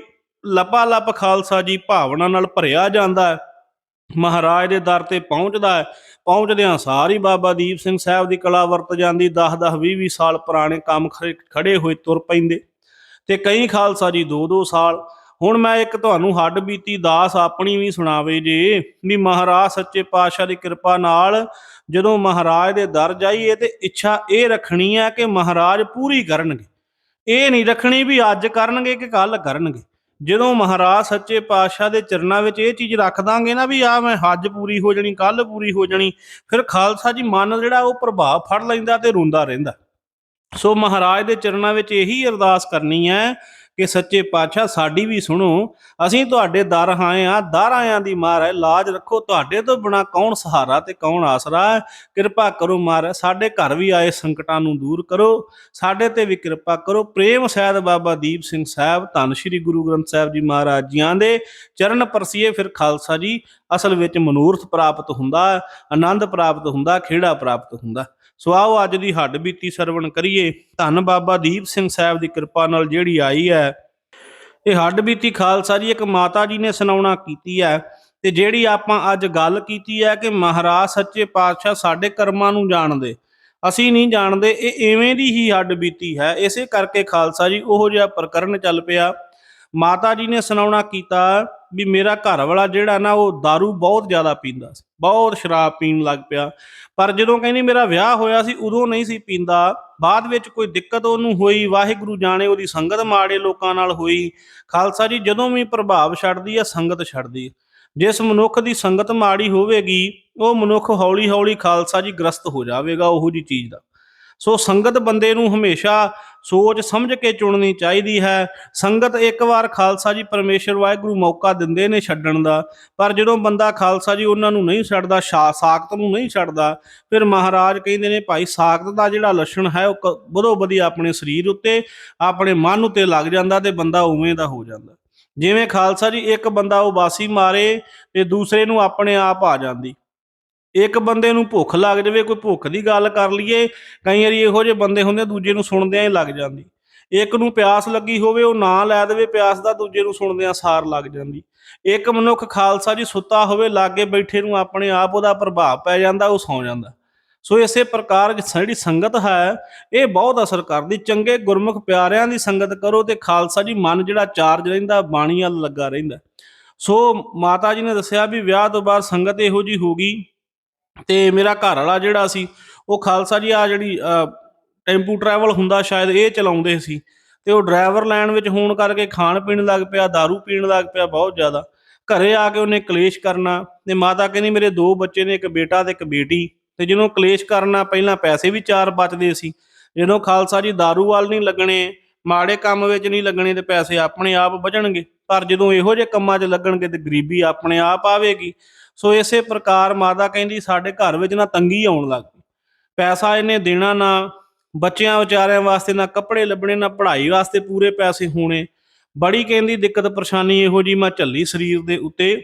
ਲਪਾ ਲਪ ਖਾਲਸਾ ਜੀ ਭਾਵਨਾ ਨਾਲ ਭਰਿਆ ਜਾਂਦਾ ਹੈ, ਮਹਾਰਾਜ ਦੇ ਦਰ ਤੇ ਪਹੁੰਚਦਾ ਹੈ, ਪਹੁੰਚਦਿਆਂ ਸਾਰੀ ਬਾਬਾ ਦੀਪ ਸਿੰਘ ਸਾਹਿਬ ਦੀ ਕਲਾ ਵਰਤ ਜਾਂਦੀ 10 10 20 20 ਸਾਲ ਪੁਰਾਣੇ ਕੰਮ ਖੜੇ- ਖੜੇ ਹੋਏ ਤੁਰ ਪੈਂਦੇ। ਤੇ ਕਈ ਖਾਲਸਾ ਜੀ 2 2 ਸਾਲ, ਹੁਣ ਮੈਂ ਇੱਕ ਤੁਹਾਨੂੰ ਹੱਡ ਬੀਤੀ ਦਾਸ ਆਪਣੀ ਵੀ ਸੁਣਾਵੇ ਜੇ, ਵੀ ਮਹਾਰਾਜ ਸੱਚੇ ਪਾਤਸ਼ਾਹ ਦੀ ਕਿਰਪਾ ਨਾਲ ਜਦੋਂ ਮਹਾਰਾਜ ਦੇ ਦਰ ਜਾਈਏ ਤੇ ਇੱਛਾ ਇਹ ਰੱਖਣੀ ਹੈ ਕਿ ਮਹਾਰਾਜ ਪੂਰੀ ਕਰਨਗੇ। ਇਹ ਨਹੀਂ ਰੱਖਣੀ ਵੀ ਅੱਜ ਕਰਨਗੇ ਕਿ ਕੱਲ ਕਰਨਗੇ। ਜਦੋਂ ਮਹਾਰਾਜ ਸੱਚੇ ਪਾਤਸ਼ਾਹ ਦੇ ਚਰਨਾਂ ਵਿੱਚ ਇਹ ਚੀਜ਼ ਰੱਖ ਦਾਂਗੇ ਨਾ ਵੀ ਆ ਮੈਂ ਹੱਜ ਪੂਰੀ ਹੋ ਜਾਣੀ ਕੱਲ ਪੂਰੀ ਹੋ ਜਾਣੀ, ਫਿਰ ਖਾਲਸਾ ਜੀ ਮਨ ਜਿਹੜਾ ਉਹ ਪ੍ਰਭਾਵ ਫੜ ਲੈਂਦਾ ਤੇ ਰੋਂਦਾ ਰਹਿੰਦਾ। ਸੋ ਮਹਾਰਾਜ ਦੇ ਚਰਨਾਂ ਵਿੱਚ ਇਹੀ ਅਰਦਾਸ ਕਰਨੀ ਹੈ ਕਿ ਸੱਚੇ ਪਾਤਸ਼ਾਹ ਸਾਡੀ ਵੀ ਸੁਣੋ, ਅਸੀਂ ਤੁਹਾਡੇ ਦਰ ਆਏ ਆ ਦਰ ਆਇਆਂ ਦੀ ਮਾਰ ਹੈ, ਲਾਜ ਰੱਖੋ, ਤੁਹਾਡੇ ਤੋਂ ਬਿਨਾ ਕੌਣ ਸਹਾਰਾ ਤੇ ਕੌਣ ਆਸਰਾ ਹੈ? ਕਿਰਪਾ ਕਰੋ ਮਾਰ ਸਾਡੇ ਘਰ ਵੀ ਆਏ ਸੰਕਟਾਂ ਨੂੰ ਦੂਰ ਕਰੋ, ਸਾਡੇ ਤੇ ਵੀ ਕਿਰਪਾ ਕਰੋ। ਪ੍ਰੇਮ ਸਹਿਤ ਬਾਬਾ ਦੀਪ ਸਿੰਘ ਸਾਹਿਬ, ਧੰਨ ਸ਼੍ਰੀ ਗੁਰੂ ਗ੍ਰੰਥ ਸਾਹਿਬ ਜੀ ਮਹਾਰਾਜ ਜੀਆਂ ਦੇ ਚਰਨ ਪਰਸੀਏ ਫਿਰ ਖਾਲਸਾ ਜੀ, ਅਸਲ ਵਿੱਚ ਮਨੂਰਥ ਪ੍ਰਾਪਤ ਹੁੰਦਾ, ਆਨੰਦ ਪ੍ਰਾਪਤ ਹੁੰਦਾ, ਖੇੜਾ ਪ੍ਰਾਪਤ ਹੁੰਦਾ। ਸੋ ਆਓ ਅੱਜ ਦੀ ਹੱਡ ਬੀਤੀ ਸਰਵਣ ਕਰੀਏ। ਧੰਨ ਬਾਬਾ ਦੀਪ ਸਿੰਘ ਸਾਹਿਬ ਦੀ ਕਿਰਪਾ ਨਾਲ ਜਿਹੜੀ ਆਈ ਹੈ। ਇਹ ਹੱਡ ਬੀਤੀ ਖਾਲਸਾ ਜੀ, ਇੱਕ ਮਾਤਾ ਜੀ ਨੇ ਸੁਣਾਉਣਾ ਕੀਤੀ ਹੈ। ਤੇ ਜਿਹੜੀ ਆਪਾਂ ਅੱਜ ਗੱਲ ਕੀਤੀ ਹੈ ਕਿ ਮਹਾਰਾਜ ਸੱਚੇ ਪਾਤਸ਼ਾਹ ਸਾਡੇ ਕਰਮਾਂ ਨੂੰ ਜਾਣਦੇ। ਅਸੀਂ ਨਹੀਂ ਜਾਣਦੇ, ਇਹ ਐਵੇਂ ਦੀ ਹੀ ਹੱਡ ਬੀਤੀ ਹੈ। ਇਸੇ ਕਰਕੇ ਖਾਲਸਾ ਜੀ, ਉਹੋ ਜਿਹਾ ਪ੍ਰਕਰਨ ਚੱਲ ਪਿਆ। ਮਾਤਾ ਜੀ ਨੇ ਸੁਣਾਉਣਾ ਕੀਤਾ ਵੀ ਮੇਰਾ ਘਰ ਵਾਲਾ ਜਿਹੜਾ ਨਾ ਉਹ दारू ਬਹੁਤ ਜ਼ਿਆਦਾ ਪੀਂਦਾ ਸੀ, ਬਹੁਤ ਸ਼ਰਾਬ ਪੀਣ ਲੱਗ ਪਿਆ। ਪਰ ਜਦੋਂ ਕਹਿੰਦੀ ਮੇਰਾ ਵਿਆਹ ਹੋਇਆ ਸੀ, ਉਦੋਂ ਨਹੀਂ ਸੀ ਪੀਂਦਾ। ਬਾਅਦ ਵਿੱਚ ਕੋਈ ਦਿੱਕਤ ਉਹਨੂੰ ਹੋਈ, ਵਾਹਿਗੁਰੂ ਜਾਣੇ ਉਹਦੀ ਸੰਗਤ ਮਾੜੇ ਲੋਕਾਂ ਨਾਲ ਹੋਈ। ਖਾਲਸਾ ਜੀ, ਜਦੋਂ ਵੀ ਪ੍ਰਭਾਵ ਛੱਡਦੀ ਹੈ ਸੰਗਤ ਛੱਡਦੀ ਜਿਸ ਮਨੁੱਖ ਦੀ ਸੰਗਤ ਮਾੜੀ ਹੋਵੇਗੀ, ਉਹ ਮਨੁੱਖ ਹੌਲੀ ਹੌਲੀ ਖਾਲਸਾ ਜੀ ਗ੍ਰਸਤ ਹੋ ਜਾਵੇਗਾ, ਉਹੋ ਜੀ ਚੀਜ਼ ਦਾ। ਸੋ ਸੰਗਤ ਬੰਦੇ ਨੂੰ ਹਮੇਸ਼ਾ ਸੋਚ ਸਮਝ ਕੇ ਚੁਣਨੀ ਚਾਹੀਦੀ ਹੈ। ਸੰਗਤ ਇੱਕ ਵਾਰ ਖਾਲਸਾ ਜੀ ਪਰਮੇਸ਼ਰ ਵਾਹਿਗੁਰੂ ਮੌਕਾ ਦਿੰਦੇ ਨੇ ਛੱਡਣ ਦਾ, ਪਰ ਜਦੋਂ ਬੰਦਾ ਖਾਲਸਾ ਜੀ ਉਹਨਾਂ ਨੂੰ ਨਹੀਂ ਛੱਡਦਾ, ਸ਼ਾ, ਸਾਖਤ ਨੂੰ ਨਹੀਂ ਛੱਡਦਾ, ਫਿਰ ਮਹਾਰਾਜ ਕਹਿੰਦੇ ਨੇ ਭਾਈ ਸਾਖਤ ਦਾ ਜਿਹੜਾ ਲੱਛਣ ਹੈ ਉਹ ਬਦੋ ਬਦੀ ਆਪਣੇ ਸਰੀਰ ਉੱਤੇ, ਆਪਣੇ ਮਨ ਉੱਤੇ ਲੱਗ ਜਾਂਦਾ ਤੇ ਬੰਦਾ ਉਵੇਂ ਦਾ ਹੋ ਜਾਂਦਾ। ਜਿਵੇਂ ਖਾਲਸਾ ਜੀ ਇੱਕ ਬੰਦਾ ਉਬਾਸੀ ਮਾਰੇ ਤੇ ਦੂਸਰੇ ਨੂੰ ਆਪਣੇ ਆਪ ਆ ਜਾਂਦੀ। ਇੱਕ ਬੰਦੇ ਨੂੰ ਭੁੱਖ ਲੱਗ ਜਾਵੇ, ਕੋਈ ਭੁੱਖ ਦੀ ਗੱਲ ਕਰ ਲਈਏ, ਕਈ ਵਾਰੀ ਇਹੋ ਜਿਹੇ ਬੰਦੇ ਹੁੰਦੇ ਦੂਜੇ ਨੂੰ ਸੁਣਦਿਆਂ ਹੀ ਲੱਗ ਜਾਂਦੀ। ਇੱਕ ਨੂੰ ਪਿਆਸ ਲੱਗੀ ਹੋਵੇ, ਉਹ ਨਾ ਲੈ ਦੇਵੇ ਪਿਆਸ ਦਾ, ਦੂਜੇ ਨੂੰ ਸੁਣਦਿਆਂ ਸਾਰ ਲੱਗ ਜਾਂਦੀ। ਇੱਕ ਮਨੁੱਖ ਖਾਲਸਾ ਜੀ ਸੁੱਤਾ ਹੋਵੇ, ਲਾਗੇ ਬੈਠੇ ਨੂੰ ਆਪਣੇ ਆਪ ਉਹਦਾ ਪ੍ਰਭਾਵ ਪੈ ਜਾਂਦਾ, ਉਹ ਸੌ ਜਾਂਦਾ। ਸੋ ਇਸੇ ਪ੍ਰਕਾਰ ਜਿਹੜੀ ਸੰਗਤ ਹੈ, ਇਹ ਬਹੁਤ ਅਸਰ ਕਰਦੀ। ਚੰਗੇ ਗੁਰਮੁਖ ਪਿਆਰਿਆਂ ਦੀ ਸੰਗਤ ਕਰੋ ਤੇ ਖਾਲਸਾ ਜੀ ਮਨ ਜਿਹੜਾ ਚਾਰਜ ਰਹਿੰਦਾ, ਬਾਣੀ ਵੱਲ ਲੱਗਾ ਰਹਿੰਦਾ। ਸੋ ਮਾਤਾ ਜੀ ਨੇ ਦੱਸਿਆ ਵੀ ਵਿਆਹ ਤੋਂ ਬਾਅਦ ਸੰਗਤ ਇਹੋ ਜੀ ਹੋ ਗਈ ਤੇ ਮੇਰਾ ਘਰ ਵਾਲਾ ਜਿਹੜਾ ਸੀ ਉਹ ਖਾਲਸਾ ਜੀ ਆ ਜਿਹੜੀ ਟੈਂਪੂ ਟਰੈਵਲ ਹੁੰਦਾ ਸ਼ਾਇਦ ਇਹ ਚਲਾਉਂਦੇ ਸੀ ਤੇ ਉਹ ਡਰਾਈਵਰ ਲਾਈਨ ਵਿੱਚ ਹੋਣ ਕਰਕੇ ਖਾਣ ਪੀਣ ਲੱਗ ਪਿਆ दारू ਪੀਣ ਲੱਗ ਪਿਆ ਬਹੁਤ ਜ਼ਿਆਦਾ ਘਰੇ ਆ ਕੇ ਉਹਨੇ ਕਲੇਸ਼ ਕਰਨਾ ਤੇ ਮਾਤਾ ਕਹਿੰਦੀ ਮੇਰੇ ਦੋ ਬੱਚੇ ਨੇ ਇੱਕ ਬੇਟਾ ਤੇ ਇੱਕ ਬੇਟੀ ਤੇ ਜਦੋਂ ਕਲੇਸ਼ ਕਰਨਾ ਪਹਿਲਾਂ ਪੈਸੇ ਵੀ ਚਾਰ ਬਚਦੇ ਸੀ ਜਦੋਂ ਖਾਲਸਾ ਜੀ दारू ਵੱਲ ਨਹੀਂ ਲੱਗਣੇ ਮਾੜੇ ਕੰਮ ਵਿੱਚ ਨਹੀਂ ਲੱਗਣੇ ਤੇ ਪੈਸੇ ਆਪਣੇ ਆਪ ਬਚਣਗੇ ਪਰ ਜਦੋਂ ਇਹੋ ਜਿਹੇ ਕੰਮਾਂ 'ਚ ਲੱਗਣਗੇ ਤੇ ਗਰੀਬੀ ਆਪਣੇ ਆਪ ਆਵੇਗੀ। ਸੋ ਇਸੇ ਪ੍ਰਕਾਰ ਮਾਤਾ ਕਹਿੰਦੀ, ਸਾਡੇ ਘਰ ਵਿੱਚ ਨਾ ਤੰਗੀ ਆਉਣ ਲੱਗ ਪਈ। ਪੈਸਾ ਇਹਨੇ ਦੇਣਾ ਨਾ, ਬੱਚਿਆਂ ਵਿਚਾਰਿਆਂ ਵਾਸਤੇ ਨਾ, ਕੱਪੜੇ ਲੱਭਣੇ ਨਾ, ਪੜ੍ਹਾਈ ਵਾਸਤੇ ਪੂਰੇ ਪੈਸੇ ਹੋਣੇ। ਬੜੀ ਕਹਿੰਦੀ, ਦਿੱਕਤ ਪਰੇਸ਼ਾਨੀ ਇਹੋ ਜੀ ਮੈਂ ਝੱਲੀ ਸਰੀਰ ਦੇ ਉੱਤੇ।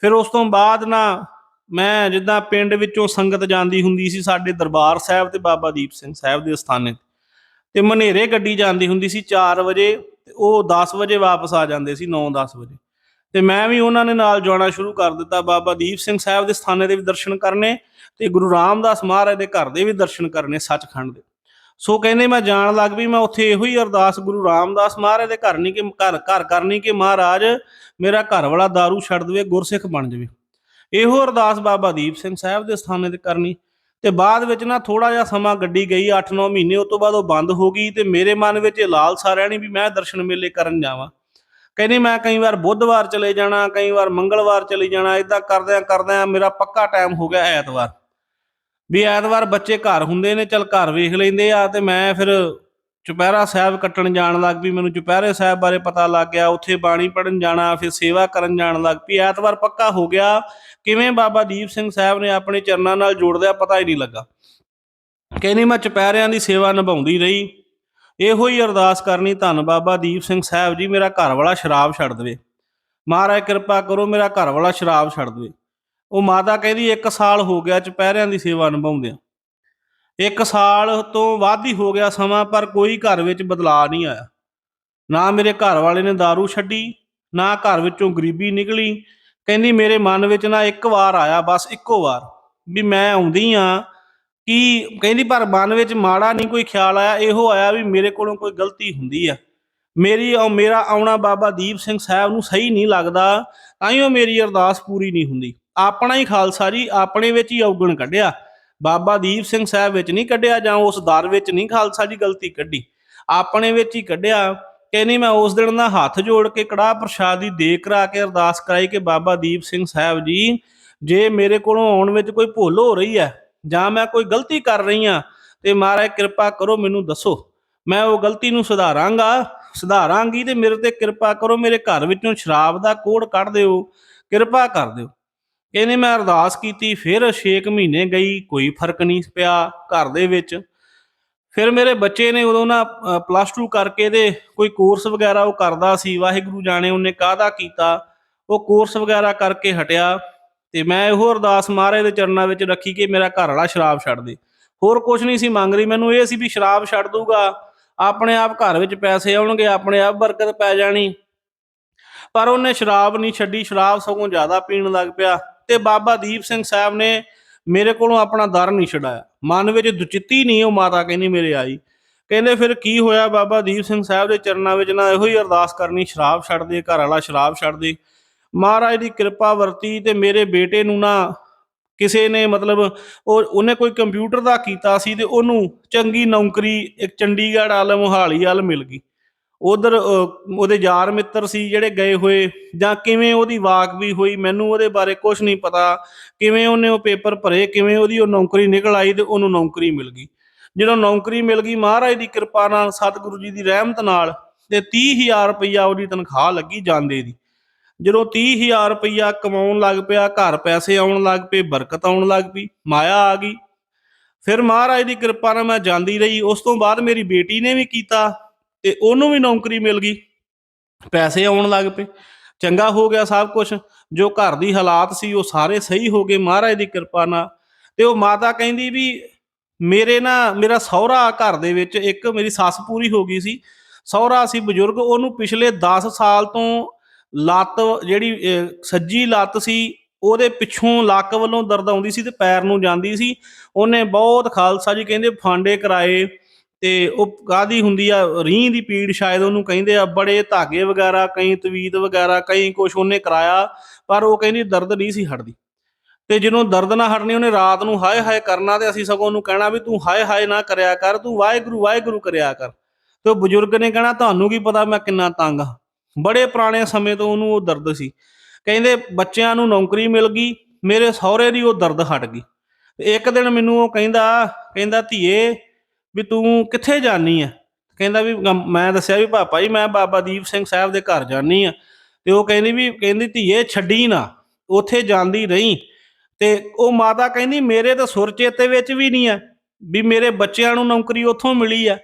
ਫਿਰ ਉਸ ਤੋਂ ਬਾਅਦ ਨਾ, ਮੈਂ ਜਿੱਦਾਂ ਪਿੰਡ ਵਿੱਚੋਂ ਸੰਗਤ ਜਾਂਦੀ ਹੁੰਦੀ ਸੀ, ਸਾਡੇ ਦਰਬਾਰ ਸਾਹਿਬ ਤੇ ਬਾਬਾ ਦੀਪ ਸਿੰਘ ਸਾਹਿਬ ਦੇ ਅਸਥਾਨੇ ਤੇ ਮਨੇਰੇ ਗੱਡੀ ਜਾਂਦੀ ਹੁੰਦੀ ਸੀ 4 ਵਜੇ, ਤੇ ਉਹ 10 ਵਜੇ ਵਾਪਸ ਆ ਜਾਂਦੇ ਸੀ 9-10 ਵਜੇ। ਤੇ ਮੈਂ ਵੀ ਉਹਨਾਂ ਨੇ ਨਾਲ ਜਾਣਾ ਸ਼ੁਰੂ ਕਰ ਦਿੱਤਾ। ਬਾਬਾ ਦੀਪ ਸਿੰਘ ਸਾਹਿਬ ਦੇ ਸਥਾਨੇ ਦੇ ਵੀ ਦਰਸ਼ਨ ਕਰਨੇ ਤੇ ਗੁਰੂ ਰਾਮਦਾਸ ਮਹਾਰਾਜ ਦੇ ਘਰ ਦੇ ਵੀ ਦਰਸ਼ਨ ਕਰਨੇ ਸੱਚਖੰਡ ਦੇ। ਸੋ ਕਹਿੰਦੇ ਮੈਂ ਜਾਣ ਲੱਗ ਵੀ ਮੈਂ ਉੱਥੇ ਇਹੋ ਹੀ ਅਰਦਾਸ ਗੁਰੂ ਰਾਮਦਾਸ ਮਹਾਰਾਜ ਦੇ ਘਰ ਨਹੀਂ ਕਿ ਘਰ ਘਰ ਕਰਨੀ ਕਿ ਮਹਾਰਾਜ ਮੇਰਾ ਘਰ ਵਾਲਾ दारू ਛੱਡ ਦੇਵੇ, ਗੁਰਸਿੱਖ ਬਣ ਜਾਵੇ। ਇਹੋ ਅਰਦਾਸ ਬਾਬਾ ਦੀਪ ਸਿੰਘ ਸਾਹਿਬ ਦੇ ਸਥਾਨੇ ਤੇ ਕਰਨੀ। ਤੇ ਬਾਅਦ ਵਿੱਚ ਨਾ ਥੋੜਾ ਜਿਹਾ ਸਮਾਂ ਗੱਡੀ ਗਈ 8-9 ਮਹੀਨੇ ਉਸ ਤੋਂ ਬਾਅਦ ਉਹ ਬੰਦ ਹੋ ਗਈ ਤੇ ਮੇਰੇ ਮਨ ਵਿੱਚ ਇਹ ਲਾਲਸਾ ਰਹਿਣੀ ਵੀ ਮੈਂ ਦਰਸ਼ਨ ਮੇਲੇ ਕਰਨ ਜਾਵਾਂ। ਕਹਿੰਦੇ ਮੈਂ ਕਈ ਵਾਰ ਬੁੱਧਵਾਰ ਚਲੇ ਜਾਣਾ, ਕਈ ਵਾਰ ਮੰਗਲਵਾਰ ਚਲੇ ਜਾਣਾ ਇਦਾਂ ਕਰਦਿਆਂ ਕਰਦਿਆਂ ਮੇਰਾ ਪੱਕਾ ਟਾਈਮ ਹੋ ਗਿਆ ਐਤਵਾਰ। ਵੀ ਐਤਵਾਰ ਬੱਚੇ ਘਰ ਹੁੰਦੇ ਨੇ, ਚਲ ਘਰ ਵੇਖ ਲੈਂਦੇ ਆ ਤੇ ਮੈਂ ਫਿਰ ਚੁਪਹਿਰਾ ਸਾਹਿਬ ਕੱਟਣ ਜਾਣ ਲੱਗ ਪਈ, ਮੈਨੂੰ ਚੁਪਹਿਰੇ ਸਾਹਿਬ ਬਾਰੇ ਪਤਾ ਲੱਗ ਗਿਆ, ਉੱਥੇ ਬਾਣੀ ਪੜਨ ਜਾਣਾ, ਫਿਰ ਸੇਵਾ ਕਰਨ ਜਾਣ ਲੱਗ ਪਈ, ਐਤਵਾਰ ਪੱਕਾ ਹੋ ਗਿਆ। ਕਿਵੇਂ ਬਾਬਾ ਦੀਪ ਸਿੰਘ ਸਾਹਿਬ ਨੇ ਆਪਣੇ ਚਰਨਾਂ ਨਾਲ ਜੋੜਦਿਆ ਪਤਾ ਹੀ ਨਹੀਂ ਲੱਗਾ। ਕਹਿੰਦੀ ਮੈਂ ਚੁਪਹਿਰਿਆਂ ਦੀ ਸੇਵਾ ਨਿਭਾਉਂਦੀ ਰਹੀ। ਇਹੋ ਹੀ ਅਰਦਾਸ ਕਰਨੀ ਧੰਨ ਬਾਬਾ ਦੀਪ ਸਿੰਘ ਸਾਹਿਬ ਜੀ, ਮੇਰਾ ਘਰ ਵਾਲਾ ਸ਼ਰਾਬ ਛੱਡ ਦੇਵੇ। ਮਹਾਰਾਜ ਕਿਰਪਾ ਕਰੋ, ਮੇਰਾ ਘਰ ਵਾਲਾ ਸ਼ਰਾਬ ਛੱਡ ਦੇਵੇ। ਉਹ ਮਾਤਾ ਕਹਿੰਦੀ 1 ਸਾਲ ਹੋ ਗਿਆ ਚੁਪਹਿਰਿਆਂ ਦੀ ਸੇਵਾ ਨਿਭਾਉਂਦਿਆਂ। ਇੱਕ ਸਾਲ ਤੋਂ ਵੱਧ ਹੀ ਹੋ ਗਿਆ ਸਮਾਂ, ਪਰ ਕੋਈ ਘਰ ਵਿੱਚ ਬਦਲਾਅ ਨਹੀਂ ਆਇਆ। ਨਾ ਮੇਰੇ ਘਰ ਵਾਲੇ ਨੇ दारू ਛੱਡੀ, ਨਾ ਘਰ ਵਿੱਚੋਂ ਗਰੀਬੀ ਨਿਕਲੀ। ਕਹਿੰਦੀ, ਮੇਰੇ ਮਨ ਵਿੱਚ ਨਾ ਇੱਕ ਵਾਰ ਆਇਆ, ਬਸ ਇੱਕੋ ਵਾਰ। ਵੀ ਮੈਂ ਆਉਂਦੀ ਆ ਕਿ, ਕਹਿੰਦੀ, ਪਰ ਮਨ ਵਿੱਚ ਮਾੜਾ ਨਹੀਂ ਕੋਈ ਖਿਆਲ ਆਇਆ, ਇਹੋ ਆਇਆ ਵੀ ਮੇਰੇ ਕੋਲੋਂ ਕੋਈ ਗਲਤੀ ਹੁੰਦੀ ਆ। ਮੇਰੀ ਉਹ ਮੇਰਾ ਆਉਣਾ ਬਾਬਾ ਦੀਪ ਸਿੰਘ ਸਾਹਿਬ ਨੂੰ ਸਹੀ ਨਹੀਂ ਲੱਗਦਾ, ਤਾਂ ਹੀ ਉਹ ਮੇਰੀ ਅਰਦਾਸ ਪੂਰੀ ਨਹੀਂ ਹੁੰਦੀ। ਆਪਣਾ ਹੀ ਖਾਲਸਾ ਜੀ, ਆਪਣੇ ਵਿੱਚ ਹੀ ਔਗਣ ਕੱਢਿਆ। ਬਾਬਾ ਦੀਪ ਸਿੰਘ ਸਾਹਿਬ ਵਿੱਚ ਨਹੀਂ ਕੱਢਿਆ ਜਾਂ ਉਸ ਦਰ ਵਿੱਚ ਨਹੀਂ ਖਾਲਸਾ ਜੀ ਗਲਤੀ ਕੱਢੀ। ਆਪਣੇ ਵਿੱਚ ਹੀ ਕੱਢਿਆ। ਕਹਿੰਦੀ ਮੈਂ ਉਸ ਦਿਨ ਦਾ ਹੱਥ ਜੋੜ ਕੇ ਕੜਾਹ ਪ੍ਰਸ਼ਾਦ ਦੀ ਦੇ ਕਰਾ ਕੇ ਅਰਦਾਸ ਕਰਾਈ ਕਿ ਬਾਬਾ ਦੀਪ ਸਿੰਘ ਸਾਹਿਬ ਜੀ, ਜੇ ਮੇਰੇ ਕੋਲੋਂ ਆਉਣ ਵਿੱਚ ਕੋਈ ਭੁੱਲ ਹੋ ਰਹੀ ਹੈ ਜਾਂ ਮੈਂ ਕੋਈ ਗਲਤੀ ਕਰ ਰਹੀ ਹਾਂ, ਤੇ ਮਹਾਰਾਜ ਕਿਰਪਾ ਕਰੋ ਮੈਨੂੰ ਦੱਸੋ। ਮੈਂ ਉਹ ਗਲਤੀ ਨੂੰ ਸੁਧਾਰਾਂਗਾ, ਸੁਧਾਰਾਂਗੀ ਤੇ ਮੇਰੇ ਤੇ ਕਿਰਪਾ ਕਰੋ ਮੇਰੇ ਘਰ ਵਿੱਚੋਂ ਸ਼ਰਾਬ ਦਾ ਕੋੜ ਕੱਢ ਦਿਓ। ਕਿਰਪਾ ਕਰ ਦਿਓ। ਇਹਨੇ ਮੈਂ ਅਰਦਾਸ ਕੀਤੀ, ਫਿਰ 6 ਮਹੀਨੇ ਗਈ, ਕੋਈ ਫ਼ਰਕ ਨਹੀਂ ਪਿਆ ਘਰ ਦੇ ਵਿੱਚ। ਫਿਰ ਮੇਰੇ ਬੱਚੇ ਨੇ ਉਦੋਂ ਨਾ ਪਲੱਸ 2 ਕਰਕੇ ਤੇ ਕੋਈ ਕੋਰਸ ਵਗੈਰਾ ਉਹ ਕਰਦਾ ਸੀ, ਵਾਹਿਗੁਰੂ ਜਾਣੇ ਉਹਨੇ ਕਾਹਦਾ ਕੀਤਾ। ਉਹ ਕੋਰਸ ਵਗੈਰਾ ਕਰਕੇ ਹਟਿਆ ਤੇ ਮੈਂ ਇਹੋ ਅਰਦਾਸ ਮਹਾਰਾਜ ਦੇ ਚਰਨਾਂ ਵਿੱਚ ਰੱਖੀ ਕਿ ਮੇਰਾ ਘਰ ਵਾਲਾ ਸ਼ਰਾਬ ਛੱਡ ਦੇ। ਹੋਰ ਕੁਝ ਨਹੀਂ ਸੀ ਮੰਗ ਰਹੀ, ਮੈਨੂੰ ਇਹ ਸੀ ਵੀ ਸ਼ਰਾਬ ਛੱਡ ਦੂਗਾ ਆਪਣੇ ਆਪ ਘਰ ਵਿੱਚ ਪੈਸੇ ਆਉਣਗੇ, ਆਪਣੇ ਆਪ ਬਰਕਤ ਪੈ ਜਾਣੀ। ਪਰ ਉਹਨੇ ਸ਼ਰਾਬ ਨਹੀਂ ਛੱਡੀ, ਸ਼ਰਾਬ ਸਗੋਂ ਜ਼ਿਆਦਾ ਪੀਣ ਲੱਗ ਪਿਆ। ਤੇ ਬਾਬਾ ਦੀਪ ਸਿੰਘ ਸਾਹਿਬ ਨੇ ਮੇਰੇ ਕੋਲੋਂ ਆਪਣਾ ਦਰ ਨਹੀਂ ਛਡਾਇਆ। ਮਨ ਵਿੱਚ ਦੁਚਿੱਤੀ ਨਹੀਂ, ਉਹ ਮਾਤਾ ਕਹਿੰਦੀ ਮੇਰੇ ਆਈ। ਕਹਿੰਦੇ ਫਿਰ ਕੀ ਹੋਇਆ ਬਾਬਾ ਦੀਪ ਸਿੰਘ ਸਾਹਿਬ ਦੇ ਚਰਨਾਂ ਵਿੱਚ? ਨਾ ਇਹੋ ਹੀ ਅਰਦਾਸ ਕਰਨੀ, ਸ਼ਰਾਬ ਛੱਡ ਦੇ, ਘਰ ਵਾਲਾ ਸ਼ਰਾਬ ਛੱਡ ਦੇ। ਮਹਾਰਾਜ ਦੀ ਕਿਰਪਾ ਵਰਤੀ ਤੇ ਮੇਰੇ ਬੇਟੇ ਨੂੰ ਨਾ ਕਿਸੇ ਨੇ ਮਤਲਬ ਉਹ, ਉਹਨੇ ਕੋਈ ਕੰਪਿਊਟਰ ਦਾ ਕੀਤਾ ਸੀ ਤੇ ਉਹਨੂੰ ਚੰਗੀ ਨੌਕਰੀ, ਇੱਕ ਚੰਡੀਗੜ੍ਹ ਵਾਲ ਮੋਹਾਲੀ ਵਾਲ ਮਿਲ ਗਈ। ਉਧਰ ਉਹਦੇ ਯਾਰ ਮਿੱਤਰ ਸੀ ਜਿਹੜੇ ਗਏ ਹੋਏ, ਜਾਂ ਕਿਵੇਂ ਉਹਦੀ ਵਾਕ ਵੀ ਹੋਈ, ਮੈਨੂੰ ਉਹਦੇ ਬਾਰੇ ਕੁਝ ਨਹੀਂ ਪਤਾ। ਕਿਵੇਂ ਉਹਨੇ ਉਹ ਪੇਪਰ ਭਰੇ, ਕਿਵੇਂ ਉਹਦੀ ਉਹ ਨੌਕਰੀ ਨਿਕਲ ਆਈ ਤੇ ਉਹਨੂੰ ਨੌਕਰੀ ਮਿਲ ਗਈ। ਜਦੋਂ ਨੌਕਰੀ ਮਿਲ ਗਈ, ਮਹਾਰਾਜ ਦੀ ਕਿਰਪਾ ਨਾਲ, ਸਤਿਗੁਰੂ ਜੀ ਦੀ ਰਹਿਮਤ ਨਾਲ ਤੇ 30000 ਰੁਪਈਆ ਉਹਦੀ ਤਨਖਾਹ ਲੱਗੀ ਜਾਂਦੇ ਦੀ। ਜਦੋਂ 30000 ਰੁਪਈਆ ਕਮਾਉਣ ਲੱਗ ਪਿਆ, ਘਰ ਪੈਸੇ ਆਉਣ ਲੱਗ ਪਏ, ਬਰਕਤ ਆਉਣ ਲੱਗ ਪਈ, ਮਾਇਆ ਆ ਗਈ। ਫਿਰ ਮਹਾਰਾਜ ਦੀ ਕਿਰਪਾ ਨਾਲ ਮੈਂ ਜਾਂਦੀ ਰਹੀ। ਉਸ ਤੋਂ ਬਾਅਦ ਮੇਰੀ ਬੇਟੀ ਨੇ ਵੀ ਕੀਤਾ। ਤੇ ਉਹਨੂੰ ਵੀ ਨੌਕਰੀ ਮਿਲ ਗਈ। ਪੈਸੇ ਆਉਣ ਲੱਗ ਪਏ। ਚੰਗਾ ਹੋ ਗਿਆ ਸਭ ਕੁਝ ਜੋ ਘਰ ਦੀ ਹਾਲਾਤ ਸੀ, ਉਹ ਸਾਰੇ ਸਹੀ ਹੋ ਗਏ। ਮਹਾਰਾਜ ਦੀ ਕਿਰਪਾ ਨਾਲ। ਤੇ ਉਹ ਮਾਤਾ ਕਹਿੰਦੀ ਵੀ, ਮੇਰੇ ਨਾ, ਮੇਰਾ ਸਹੁਰਾ ਘਰ ਦੇ ਵਿੱਚ ਇੱਕ ਮੇਰੀ ਸੱਸ ਪੂਰੀ ਹੋ ਗਈ ਸੀ। ਸਹੁਰਾ ਸੀ ਬਜ਼ੁਰਗ। ਉਹਨੂੰ ਪਿਛਲੇ 10 ਸਾਲ ਤੋਂ ਲੱਤ ਜਿਹੜੀ ਸੱਜੀ ਲੱਤ ਸੀ, ਉਹਦੇ ਪਿੱਛੋਂ ਲੱਕ ਵੱਲੋਂ ਦਰਦ ਆਉਂਦੀ ਸੀ ਤੇ ਪੈਰ ਨੂੰ ਜਾਂਦੀ ਸੀ। ਉਹਨੇ ਬਹੁਤ ਖਾਲਸਾ ਜੀ ਕਹਿੰਦੇ, ਫਾਂਡੇ ਕਰਾਏ। ਤੇ ਉਹ ਕਾਦੀ ਹੁੰਦੀ ਆ ਰੀਂ ਦੀ ਪੀੜ ਸ਼ਾਇਦ ਉਹਨੂੰ ਕਹਿੰਦੇ ਆ, ਬੜੇ ਧਾਗੇ ਵਗੈਰਾ, ਕਈ ਤਵੀਤ ਵਗੈਰਾ, ਕਈ ਕੁਛ ਉਹਨੇ ਕਰਾਇਆ, ਪਰ ਉਹ ਕਹਿੰਦੀ ਦਰਦ ਨਹੀਂ ਸੀ ਹਟਦੀ। ਤੇ ਜਦੋਂ ਦਰਦ ਨਾ ਹਟਣੀ, ਉਹਨੇ ਰਾਤ ਨੂੰ ਹਾਏ ਹਾਏ ਕਰਨਾ ਤੇ ਅਸੀਂ ਸਗੋਂ ਉਹਨੂੰ ਕਹਿਣਾ ਵੀ ਤੂੰ ਹਾਏ ਹਾਏ ਨਾ ਕਰਿਆ ਕਰ, ਤੂੰ ਵਾਹਿਗੁਰੂ ਵਾਹਿਗੁਰੂ ਕਰਿਆ ਕਰ। ਤੇ ਉਹ ਬਜ਼ੁਰਗ ਨੇ ਕਹਿਣਾ, ਤੁਹਾਨੂੰ ਕੀ ਪਤਾ ਮੈਂ ਕਿੰਨਾ ਤੰਗ ਆ? ਬੜੇ ਪੁਰਾਣੇ ਸਮੇਂ ਤੋਂ ਉਹਨੂੰ ਉਹ ਦਰਦ ਸੀ। ਕਹਿੰਦੇ ਬੱਚਿਆਂ ਨੂੰ ਨੌਕਰੀ ਮਿਲ ਗਈ, ਮੇਰੇ ਸਹੁਰੇ ਦੀ ਉਹ ਦਰਦ ਹਟ ਗਈ। ਇੱਕ ਦਿਨ ਮੈਨੂੰ ਉਹ ਕਹਿੰਦਾ ਕਹਿੰਦਾ, ਧੀਏ ਵੀ ਤੂੰ ਕਿੱਥੇ ਜਾਨੀ ਆ? ਕਹਿੰਦਾ ਵੀ ਗ- ਮੈਂ ਦੱਸਿਆ ਵੀ ਪਾਪਾ ਜੀ, ਮੈਂ ਬਾਬਾ ਦੀਪ ਸਿੰਘ ਸਾਹਿਬ ਦੇ ਘਰ ਜਾਨੀ ਆ। ਤੇ ਉਹ ਕਹਿੰਦੀ ਵੀ, ਕਹਿੰਦੀ ਧੀਏ ਛੱਡੀ ਨਾ, ਉੱਥੇ ਜਾਂਦੀ ਰਹੀ। ਤੇ ਉਹ ਮਾਤਾ ਕਹਿੰਦੀ ਮੇਰੇ ਤਾਂ ਸੁਰ ਚੇਤੇ ਵਿੱਚ ਵੀ ਨਹੀਂ ਆ, ਵੀ ਮੇਰੇ ਬੱਚਿਆਂ ਨੂੰ ਨੌਕਰੀ ਉੱਥੋਂ ਮਿਲੀ ਆ।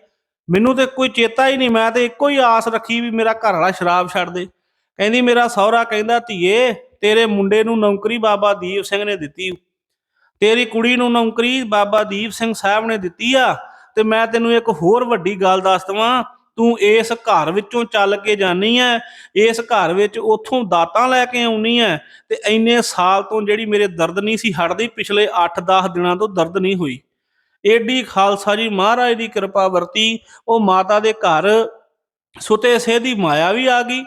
ਮੈਨੂੰ ਤੇ ਕੋਈ ਚੇਤਾ ਹੀ ਨਹੀਂ, ਮੈਂ ਤੇ ਇੱਕੋ ਹੀ ਆਸ ਰੱਖੀ ਵੀ ਮੇਰਾ ਘਰ ਵਾਲਾ ਸ਼ਰਾਬ ਛੱਡ ਦੇ। ਕਹਿੰਦੀ ਮੇਰਾ ਸਹੁਰਾ ਕਹਿੰਦਾ, ਧੀਏ, ਤੇਰੇ ਮੁੰਡੇ ਨੂੰ ਨੌਕਰੀ ਬਾਬਾ ਦੀਪ ਸਿੰਘ ਨੇ ਦਿੱਤੀ। ਤੇਰੀ ਕੁੜੀ ਨੂੰ ਨੌਕਰੀ ਬਾਬਾ ਦੀਪ ਸਿੰਘ ਸਾਹਿਬ ਨੇ ਦਿੱਤੀ ਆ। ਤੇ ਮੈਂ ਤੈਨੂੰ ਇੱਕ ਹੋਰ ਵੱਡੀ ਗੱਲ ਦੱਸ ਦਵਾਂ, ਤੂੰ ਇਸ ਘਰ ਵਿੱਚੋਂ ਚੱਲ ਕੇ ਜਾਨੀ ਐ, ਇਸ ਘਰ ਵਿੱਚ ਉਥੋਂ ਦਾਤਾਂ ਲੈ ਕੇ ਆਉਣੀ ਐ ਤੇ ਇੰਨੇ ਸਾਲ ਤੋਂ ਜਿਹੜੀ ਮੇਰੇ ਦਰਦ ਨਹੀਂ ਸੀ ਹਟਦੀ, ਪਿਛਲੇ 8-10 ਦਿਨਾਂ ਤੋਂ ਦਰਦ ਨਹੀਂ ਹੋਈ। ਏਡੀ ਖਾਲਸਾ ਜੀ ਮਹਾਰਾਜ ਦੀ ਕਿਰਪਾ ਵਰਤੀ, ਉਹ ਮਾਤਾ ਦੇ ਘਰ ਸੁਤੇ ਸੇ ਦੀ ਮਾਇਆ ਵੀ ਆ ਗਈ,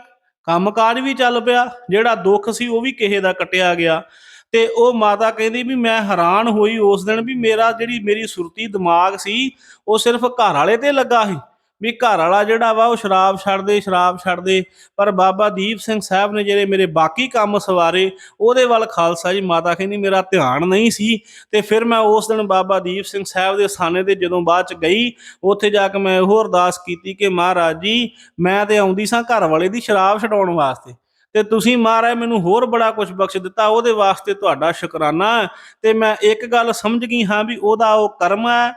ਕੰਮਕਾਜ ਵੀ ਚੱਲ ਪਿਆ, ਜਿਹੜਾ ਦੁੱਖ ਸੀ ਉਹ ਵੀ ਕਿਸੇ ਦਾ ਕੱਟਿਆ ਗਿਆ। ਤੇ ਉਹ ਮਾਤਾ ਕਹਿੰਦੀ ਵੀ ਮੈਂ ਹੈਰਾਨ ਹੋਈ ਉਸ ਦਿਨ ਵੀ ਮੇਰਾ ਜਿਹੜੀ ਮੇਰੀ ਸੁਰਤੀ ਦਿਮਾਗ ਸੀ, ਉਹ ਸਿਰਫ ਘਰ ਵਾਲੇ ਤੇ ਲੱਗਾ ਸੀ। ਵੀ ਘਰ ਵਾਲਾ ਜਿਹੜਾ ਵਾ ਉਹ ਸ਼ਰਾਬ ਛੱਡ ਦੇ, ਸ਼ਰਾਬ ਛੱਡ ਦੇ, ਪਰ ਬਾਬਾ ਦੀਪ ਸਿੰਘ ਸਾਹਿਬ ਨੇ ਜਿਹੜੇ ਮੇਰੇ ਬਾਕੀ ਕੰਮ ਸਵਾਰੇ, ਉਹਦੇ ਵੱਲ ਖਾਲਸਾ ਜੀ ਮਾਤਾ ਕਹਿੰਦੀ ਮੇਰਾ ਧਿਆਨ ਨਹੀਂ ਸੀ। ਤੇ ਫਿਰ ਮੈਂ ਉਸ ਦਿਨ ਬਾਬਾ ਦੀਪ ਸਿੰਘ ਸਾਹਿਬ ਦੇ ਸਾਨੇ ਤੇ ਜਦੋਂ ਬਾਅਦ ਚ ਗਈ, ਉੱਥੇ ਜਾ ਕੇ ਮੈਂ ਉਹ ਅਰਦਾਸ ਕੀਤੀ ਕਿ ਮਹਾਰਾਜ ਜੀ, ਮੈਂ ਤੇ ਆਉਂਦੀ ਸਾਂ ਘਰ ਵਾਲੇ ਦੀ ਸ਼ਰਾਬ ਛਡਾਉਣ ਵਾਸਤੇ। ਤੇ ਤੁਸੀਂ ਮਹਾਰਾਜ ਮੈਨੂੰ ਹੋਰ ਬੜਾ ਕੁਝ ਬਖਸ਼ ਦਿੱਤਾ, ਉਹਦੇ ਵਾਸਤੇ ਤੁਹਾਡਾ ਸ਼ੁਕਰਾਨਾ ਹੈ। ਤੇ ਮੈਂ ਇੱਕ ਗੱਲ ਸਮਝ ਗਈ ਹਾਂ ਵੀ ਉਹਦਾ ਉਹ ਕਰਮ ਹੈ,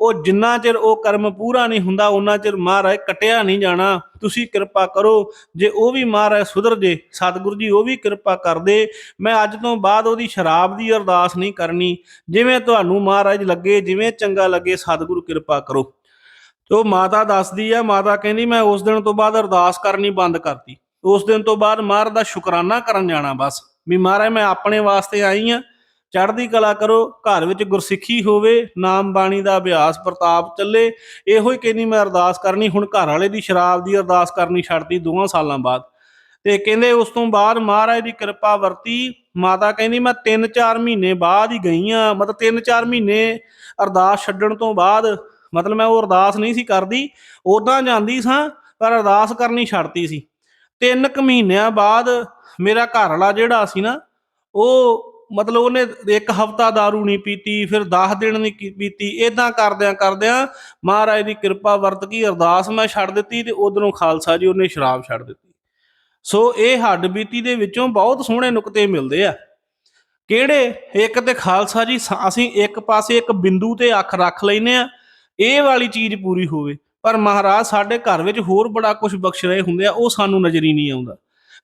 ਉਹ ਜਿੰਨਾ ਚਿਰ ਉਹ ਕਰਮ ਪੂਰਾ ਨਹੀਂ ਹੁੰਦਾ ਉਹਨਾਂ ਚਿਰ ਮਹਾਰਾਜ ਕਟਿਆ ਨਹੀਂ ਜਾਣਾ। ਤੁਸੀਂ ਕਿਰਪਾ ਕਰੋ, ਜੇ ਉਹ ਵੀ ਮਹਾਰਾਜ ਸੁਧਰ ਜੇ, ਸਤਿਗੁਰੂ ਜੀ ਉਹ ਵੀ ਕਿਰਪਾ ਕਰਦੇ ਮੈਂ ਅੱਜ ਤੋਂ ਬਾਅਦ ਉਹਦੀ ਸ਼ਰਾਬ ਦੀ ਅਰਦਾਸ ਨਹੀਂ ਕਰਨੀ। ਜਿਵੇਂ ਤੁਹਾਨੂੰ ਮਹਾਰਾਜ ਲੱਗੇ, ਜਿਵੇਂ ਚੰਗਾ ਲੱਗੇ, ਸਤਿਗੁਰੂ ਕਿਰਪਾ ਕਰੋ। ਤੇ ਉਹ ਮਾਤਾ ਦੱਸਦੀ ਆ ਮਾਤਾ ਕਹਿੰਦੀ, ਮੈਂ ਉਸ ਦਿਨ ਤੋਂ ਬਾਅਦ ਅਰਦਾਸ ਕਰਨੀ ਬੰਦ ਕਰਤੀ। ਉਸ ਦਿਨ ਤੋਂ ਬਾਅਦ ਮਹਾਰਾਜ ਦਾ ਸ਼ੁਕਰਾਨਾ ਕਰਨ ਜਾਣਾ ਬਸ, ਵੀ ਮਹਾਰਾਜ ਮੈਂ ਆਪਣੇ ਵਾਸਤੇ ਆਈ ਆ ਚੜ੍ਹਦੀ ਕਲਾ ਕਰੋ, ਘਰ ਵਿੱਚ ਗੁਰਸਿੱਖੀ ਹੋਵੇ, ਨਾਮ ਬਾਣੀ ਦਾ ਅਭਿਆਸ ਪ੍ਰਤਾਪ ਚੱਲੇ, ਇਹੋ ਹੀ ਕਹਿੰਦੀ ਮੈਂ ਅਰਦਾਸ ਕਰਨੀ, ਹੁਣ ਘਰ ਵਾਲੇ ਦੀ ਸ਼ਰਾਬ ਦੀ ਅਰਦਾਸ ਕਰਨੀ ਛੱਡਦੀ ਦੋਵਾਂ ਸਾਲਾਂ ਬਾਅਦ। ਤੇ ਕਹਿੰਦੇ ਉਸ ਤੋਂ ਬਾਅਦ ਮਹਾਰਾਜ ਦੀ ਕਿਰਪਾ ਵਰਤੀ, ਮਾਤਾ ਕਹਿੰਦੀ ਮੈਂ 3-4 ਮਹੀਨੇ ਬਾਅਦ ਹੀ ਗਈ ਆ ਮਤਲਬ 3-4 ਮਹੀਨੇ ਅਰਦਾਸ ਛੱਡਣ ਤੋਂ ਬਾਅਦ, ਮਤਲਬ ਮੈਂ ਉਹ ਅਰਦਾਸ ਨਹੀਂ ਸੀ ਕਰਦੀ ਉਦਾਂ ਜਾਂਦੀ ਸਾਂ, ਪਰ ਅਰਦਾਸ ਕਰਨੀ ਛੱਡਤੀ ਸੀ। ਤਿੰਨ ਕੁ ਮਹੀਨਿਆਂ ਬਾਅਦ ਮੇਰਾ ਘਰ ਵਾਲਾ ਜਿਹੜਾ ਸੀ ਨਾ, ਉਹ ਮਤਲਬ ਉਹਨੇ ਇੱਕ ਹਫਤਾ दारू ਨਹੀਂ ਪੀਤੀ, ਫਿਰ 10 ਦਿਨ ਨਹੀਂ ਪੀਤੀ ਇਦਾਂ ਕਰਦਿਆਂ ਕਰਦਿਆਂ ਮਹਾਰਾਜ ਦੀ ਕਿਰਪਾ ਵਰਤ ਕੀ ਅਰਦਾਸ ਮੈਂ ਛੱਡ ਦਿੱਤੀ ਤੇ ਉਧਰੋਂ ਖਾਲਸਾ ਜੀ ਉਹਨੇ ਸ਼ਰਾਬ ਛੱਡ ਦਿੱਤੀ। ਸੋ ਇਹ ਹੱਡ ਬੀਤੀ ਦੇ ਵਿੱਚੋਂ ਬਹੁਤ ਸੋਹਣੇ ਨੁਕਤੇ ਮਿਲਦੇ ਆ। ਕਿਹੜੇ? ਇੱਕ ਤੇ ਖਾਲਸਾ ਜੀ ਅਸੀਂ ਇੱਕ ਪਾਸੇ ਇੱਕ ਬਿੰਦੂ ਤੇ ਅੱਖ ਰੱਖ ਲੈਨੇ ਆ, ਇਹ ਵਾਲੀ ਚੀਜ਼ ਪੂਰੀ ਹੋਵੇ। ਪਰ ਮਹਾਰਾਜ ਸਾਡੇ ਘਰ ਵਿੱਚ ਹੋਰ ਬੜਾ ਕੁਝ ਬਖਸ਼ ਰਹੇ ਹੁੰਦੇ ਆ, ਉਹ ਸਾਨੂੰ ਨਜ਼ਰ ਹੀ ਨਹੀਂ ਆਉਂਦਾ।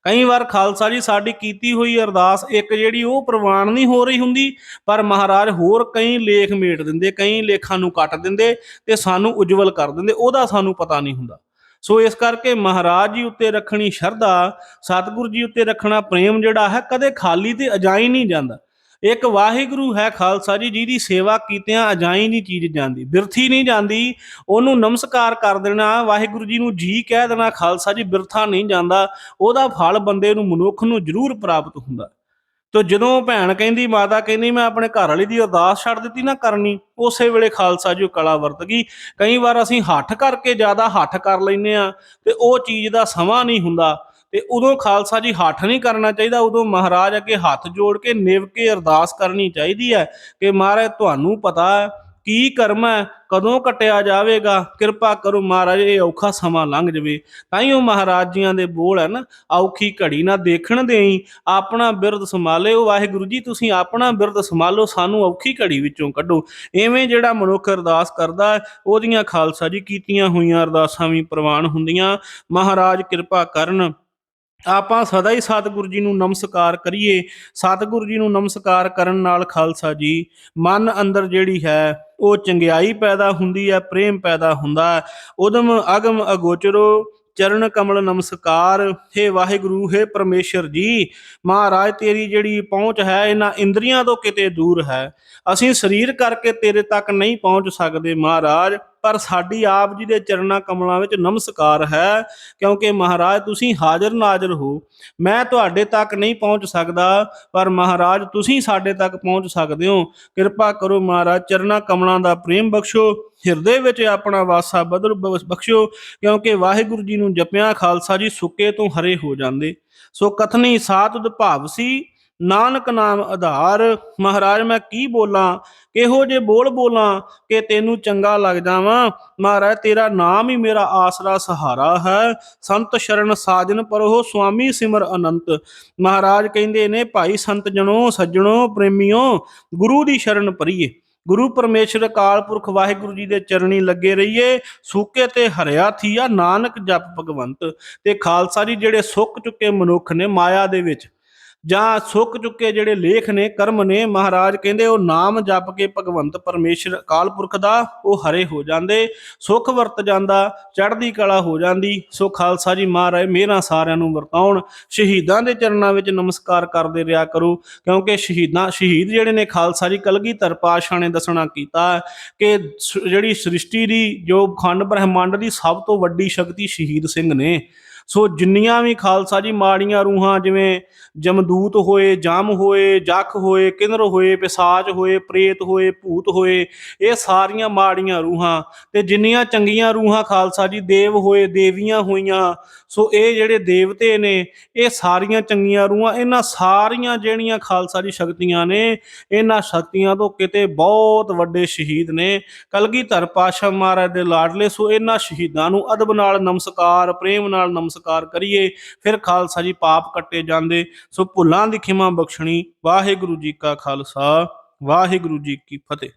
ਕਈ ਵਾਰ ਖਾਲਸਾ ਜੀ ਸਾਡੀ ਕੀਤੀ ਹੋਈ ਅਰਦਾਸ ਇੱਕ ਜਿਹੜੀ ਉਹ ਪ੍ਰਵਾਨ ਨਹੀਂ ਹੋ ਰਹੀ ਹੁੰਦੀ, ਪਰ ਮਹਾਰਾਜ ਹੋਰ ਕਈ ਲੇਖ ਮੇਟ ਦਿੰਦੇ, ਕਈ ਲੇਖਾਂ ਨੂੰ ਕੱਟ ਦਿੰਦੇ ਤੇ ਸਾਨੂੰ ਉਜਵਲ ਕਰ ਦਿੰਦੇ, ਉਹਦਾ ਸਾਨੂੰ ਪਤਾ ਨਹੀਂ ਹੁੰਦਾ। ਸੋ ਇਸ ਕਰਕੇ ਮਹਾਰਾਜ ਜੀ ਉੱਤੇ ਰੱਖਣੀ ਸ਼ਰਧਾ, ਸਤਿਗੁਰੂ ਜੀ ਉੱਤੇ ਰੱਖਣਾ ਪ੍ਰੇਮ ਜਿਹੜਾ ਹੈ ਕਦੇ ਖਾਲੀ ਤੇ ਅਜਾਈ ਨਹੀਂ ਜਾਂਦਾ। ਇੱਕ ਵਾਹਿਗੁਰੂ ਹੈ ਖਾਲਸਾ ਜੀ, ਜਿਹਦੀ ਸੇਵਾ ਕੀਤਿਆਂ ਅਜਾਈ ਨਹੀਂ ਚੀਜ਼ ਜਾਂਦੀ, ਬਿਰਥੀ ਨਹੀਂ ਜਾਂਦੀ, ਉਹਨੂੰ ਨਮਸਕਾਰ ਕਰ ਦੇਣਾ, ਵਾਹਿਗੁਰੂ ਜੀ ਨੂੰ ਜੀ ਕਹਿ ਦੇਣਾ, ਖਾਲਸਾ ਜੀ ਬਿਰਥਾ ਨਹੀਂ ਜਾਂਦਾ, ਉਹਦਾ ਫਲ ਬੰਦੇ ਨੂੰ ਮਨੁੱਖ ਨੂੰ ਜ਼ਰੂਰ ਪ੍ਰਾਪਤ ਹੁੰਦਾ। ਤੋ ਜਦੋਂ ਭੈਣ ਕਹਿੰਦੀ, ਮਾਤਾ ਕਹਿੰਦੀ, ਮੈਂ ਆਪਣੇ ਘਰ ਵਾਲੀ ਦੀ ਅਰਦਾਸ ਛੱਡ ਦਿੱਤੀ, ਨਾ ਕਰਨੀ, ਉਸੇ ਵੇਲੇ ਖਾਲਸਾ ਜੀ ਉਹ ਕਲਾ ਵਰਤ ਗਈ। ਕਈ ਵਾਰ ਅਸੀਂ ਹੱਠ ਕਰਕੇ ਜ਼ਿਆਦਾ ਹੱਠ ਕਰ ਲੈਨੇ ਆ ਤੇ ਉਹ ਚੀਜ਼ ਦਾ ਸਮਾਂ ਨਹੀਂ ਹੁੰਦਾ। ਤੇ ਉਦੋਂ ਖਾਲਸਾ ਜੀ ਹੱਠ ਨਹੀਂ ਕਰਨਾ ਚਾਹੀਦਾ, ਉਦੋਂ ਮਹਾਰਾਜ ਅੱਗੇ ਹੱਥ ਜੋੜ ਕੇ ਨਿਵ ਕੇ ਅਰਦਾਸ ਕਰਨੀ ਚਾਹੀਦੀ ਹੈ ਕਿ ਮਹਾਰਾਜ, ਤੁਹਾਨੂੰ ਪਤਾ ਹੈ ਕੀ ਕਰਮ ਹੈ, ਕਦੋਂ ਕਟਿਆ ਜਾਵੇਗਾ, ਕਿਰਪਾ ਕਰੋ ਮਹਾਰਾਜ, ਇਹ ਔਖਾ ਸਮਾਂ ਲੰਘ ਜਵੇ। ਤਾਂ ਹੀ ਉਹ ਮਹਾਰਾਜ ਜੀਆਂ ਦੇ ਬੋਲ ਹੈ ਨਾ ਔਖੀ ਘੜੀ ਨਾ ਦੇਖਣ ਦੇਈ, ਆਪਣਾ ਬਿਰਦ ਸੰਭਾਲਿਓ ਵਾਹਿਗੁਰੂ ਜੀ, ਤੁਸੀਂ ਆਪਣਾ ਬਿਰਦ ਸੰਭਾਲੋ, ਸਾਨੂੰ ਔਖੀ ਘੜੀ ਵਿੱਚੋਂ ਕੱਢੋ। ਐਵੇਂ ਜਿਹੜਾ ਮਨੁੱਖ ਅਰਦਾਸ ਕਰਦਾ ਉਹਦੀਆਂ ਖਾਲਸਾ ਜੀ ਕੀਤੀਆਂ ਹੋਈਆਂ ਅਰਦਾਸਾਂ ਵੀ ਪ੍ਰਵਾਨ ਹੁੰਦੀਆਂ। ਮਹਾਰਾਜ ਕਿਰਪਾ ਕਰਨ ਆਪਾਂ ਸਦਾ ਹੀ ਸਤਿਗੁਰੂ ਜੀ ਨੂੰ ਨਮਸਕਾਰ ਕਰੀਏ। ਸਤਿਗੁਰੂ ਜੀ ਨੂੰ ਨਮਸਕਾਰ ਕਰਨ ਨਾਲ ਖਾਲਸਾ ਜੀ, ਮਨ ਅੰਦਰ ਜਿਹੜੀ ਹੈ, ਉਹ ਚੰਗਿਆਈ ਪੈਦਾ ਹੁੰਦੀ ਹੈ, ਪ੍ਰੇਮ ਪੈਦਾ ਹੁੰਦਾ ਉਦਮ ਅਗਮ ਅਗੋਚਰੋ, ਚਰਨ ਕਮਲ ਨਮਸਕਾਰ। हे ਵਾਹਿਗੁਰੂ हे ਪਰਮੇਸ਼ਰ ਜੀ, ਮਹਾਰਾਜ ਤੇਰੀ ਜਿਹੜੀ ਪਹੁੰਚ ਹੈ, ਇਹਨਾਂ ਇੰਦਰੀਆਂ ਤੋਂ ਕਿਤੇ ਦੂਰ ਹੈ। ਅਸੀਂ ਸਰੀਰ ਕਰਕੇ ਤੇਰੇ ਤੱਕ ਨਹੀਂ ਪਹੁੰਚ ਸਕਦੇ ਮਹਾਰਾਜ। ਪਰ ਸਾਡੀ ਆਪ ਜੀ ਦੇ ਚਰਨਾਂ ਕਮਲਾਂ ਵਿੱਚ ਨਮਸਕਾਰ ਹੈ, ਕਿਉਂਕਿ ਮਹਾਰਾਜ ਤੁਸੀਂ ਹਾਜ਼ਰ ਨਾਜ਼ਰ ਹੋ। ਮੈਂ ਤੁਹਾਡੇ ਤੱਕ ਨਹੀਂ ਪਹੁੰਚ ਸਕਦਾ, ਪਰ ਮਹਾਰਾਜ ਤੁਸੀਂ ਸਾਡੇ ਤੱਕ ਪਹੁੰਚ ਸਕਦੇ ਹੋ। ਕਿਰਪਾ ਕਰੋ ਮਹਾਰਾਜ, ਚਰਨਾਂ ਕਮਲਾਂ ਦਾ ਪ੍ਰੇਮ ਬਖਸ਼ੋ, ਹਿਰਦੇ ਵਿੱਚ ਆਪਣਾ ਵਾਸਾ ਬਦਲ ਬਖਸ਼- ਬਖਸ਼ੋ ਕਿਉਂਕਿ ਵਾਹਿਗੁਰੂ ਜੀ ਨੂੰ ਜਪਿਆ ਖਾਲਸਾ ਜੀ ਸੁੱਕੇ ਤੋਂ ਹਰੇ ਹੋ ਜਾਂਦੇ। ਸੋ ਕਥਨੀ ਸਾਤ ਭਾਵ ਸੀ ਨਾਨਕ ਨਾਮ ਆਧਾਰ। ਮਹਾਰਾਜ, ਮੈਂ ਕੀ ਬੋਲਾਂ? ਕਿਹੋ ਜੇ ਬੋਲ ਬੋਲਾਂ ਕਿ ਤੈਨੂੰ ਚੰਗਾ ਲੱਗ ਜਾਵਾਂ? ਮਹਾਰਾਜ, ਤੇਰਾ ਨਾਮ ਹੀ ਮੇਰਾ ਆਸਰਾ ਸਹਾਰਾ ਹੈ। ਸੰਤ ਸ਼ਰਨ ਸਾਜਨ ਪਰੋ ਸੁਆਮੀ ਸਿਮਰ ਅਨੰਤ। ਮਹਾਰਾਜ ਕਹਿੰਦੇ ਨੇ, ਭਾਈ ਸੰਤ ਜਣੋ, ਸੱਜਣੋ, ਪ੍ਰੇਮੀਓ, ਗੁਰੂ ਦੀ ਸ਼ਰਨ ਪਰੀਏ ਗੁਰੂ ਪਰਮੇਸ਼ਰ ਅਕਾਲ ਪੁਰਖ ਵਾਹਿਗੁਰੂ ਜੀ ਦੇ ਚਰਣੀ ਲੱਗੇ ਰਹੀਏ। ਸੂਕੇ ਤੇ ਹਰਿਆ ਥੀਆ ਨਾਨਕ ਜਪ ਭਗਵੰਤ। ਤੇ ਖਾਲਸਾ ਜੀ ਜਿਹੜੇ ਸੁੱਕ ਚੁੱਕੇ ਮਨੁੱਖ ਨੇ ਮਾਇਆ ਦੇ ਵਿੱਚ। ਜਾਂ ਸੁੱਕ ਚੁੱਕੇ ਜਿਹੜੇ ਲੇਖ ਨੇ, ਕਰਮ ਨੇ, ਮਹਾਰਾਜ ਕਹਿੰਦੇ ਉਹ ਨਾਮ ਜਪ ਕੇ ਭਗਵੰਤ ਪਰਮੇਸ਼ਰ ਅਕਾਲ ਪੁਰਖ ਦਾ, ਉਹ ਹਰੇ ਹੋ ਜਾਂਦੇ, ਸੁੱਖ ਵਰਤ ਜਾਂਦਾ, ਚੜ੍ਹਦੀ ਕਲਾ ਹੋ ਜਾਂਦੀ। ਸੋ ਖਾਲਸਾ ਜੀ ਮਹਾਰਾਜ, ਮੇਰਾ ਸਾਰਿਆਂ ਨੂੰ ਵਰਤਾਉਣ। ਸ਼ਹੀਦਾਂ ਦੇ ਚਰਨਾਂ ਵਿੱਚ ਨਮਸਕਾਰ ਕਰਦੇ ਰਿਹਾ ਕਰੋ, ਕਿਉਂਕਿ ਸ਼ਹੀਦਾਂ, ਸ਼ਹੀਦ ਜਿਹੜੇ ਨੇ ਖਾਲਸਾ ਜੀ ਕਲਗੀਧਰ ਪਾਤਸ਼ਾਹ ਨੇ ਦੱਸਣਾ ਕੀਤਾ ਕਿ ਜਿਹੜੀ ਸ੍ਰਿਸ਼ਟੀ ਦੀ, ਜੋ ਖੰਡ ਬ੍ਰਹਿਮੰਡ ਦੀ ਸਭ ਤੋਂ ਵੱਡੀ ਸ਼ਕਤੀ ਸ਼ਹੀਦ ਸਿੰਘ ਨੇ। ਸੋ ਜਿੰਨੀਆਂ ਵੀ ਖਾਲਸਾ ਜੀ ਮਾੜੀਆਂ ਰੂਹਾਂ ਜਿਵੇਂ ਜਮਦੂਤ ਹੋਏ, ਜਮ ਹੋਏ, ਜਖ ਹੋਏ, ਕਿੰਨਰ ਹੋਏ, ਪਿਸਾਚ ਹੋਏ, ਪ੍ਰੇਤ ਹੋਏ, ਭੂਤ ਹੋਏ, ਇਹ ਸਾਰੀਆਂ ਮਾੜੀਆਂ ਰੂਹਾਂ ਤੇ ਜਿੰਨੀਆਂ ਚੰਗੀਆਂ ਰੂਹਾਂ ਖਾਲਸਾ ਜੀ ਦੇਵ ਹੋਏ, ਦੇਵੀਆਂ ਹੋਈਆਂ, ਸੋ ਇਹ ਜਿਹੜੇ ਦੇਵਤੇ ਨੇ, ਇਹ ਸਾਰੀਆਂ ਚੰਗੀਆਂ ਰੂਹਾਂ, ਇਹਨਾਂ ਸਾਰੀਆਂ ਜਿਹੜੀਆਂ ਖਾਲਸਾ ਜੀ ਸ਼ਕਤੀਆਂ ਨੇ, ਇਹਨਾਂ ਸ਼ਕਤੀਆਂ ਤੋਂ ਕਿਤੇ ਬਹੁਤ ਵੱਡੇ ਸ਼ਹੀਦ ਨੇ। ਕਲਗੀਧਰ ਪਾਸ਼ਾ ਮਹਾਰਾਜ ਦੇ ਲਾਡਲੇ, ਸੋ ਇਹਨਾਂ ਸ਼ਹੀਦਾਂ ਨੂੰ ਅਦਬ ਨਾਲ ਨਮਸਕਾਰ, ਪ੍ਰੇਮ ਨਾਲ ਨਮਸਕਾਰ ਕਰੀਏ, ਫਿਰ ਖਾਲਸਾ ਜੀ ਪਾਪ ਕੱਟੇ ਜਾਂਦੇ। ਸੋ ਭੁੱਲਾਂ ਦੀ ਖਿਮਾ ਬਖਸ਼ਣੀ। ਵਾਹਿਗੁਰੂ ਜੀ ਕਾ ਖਾਲਸਾ, ਵਾਹਿਗੁਰੂ ਜੀ ਕੀ ਫਤਿਹ।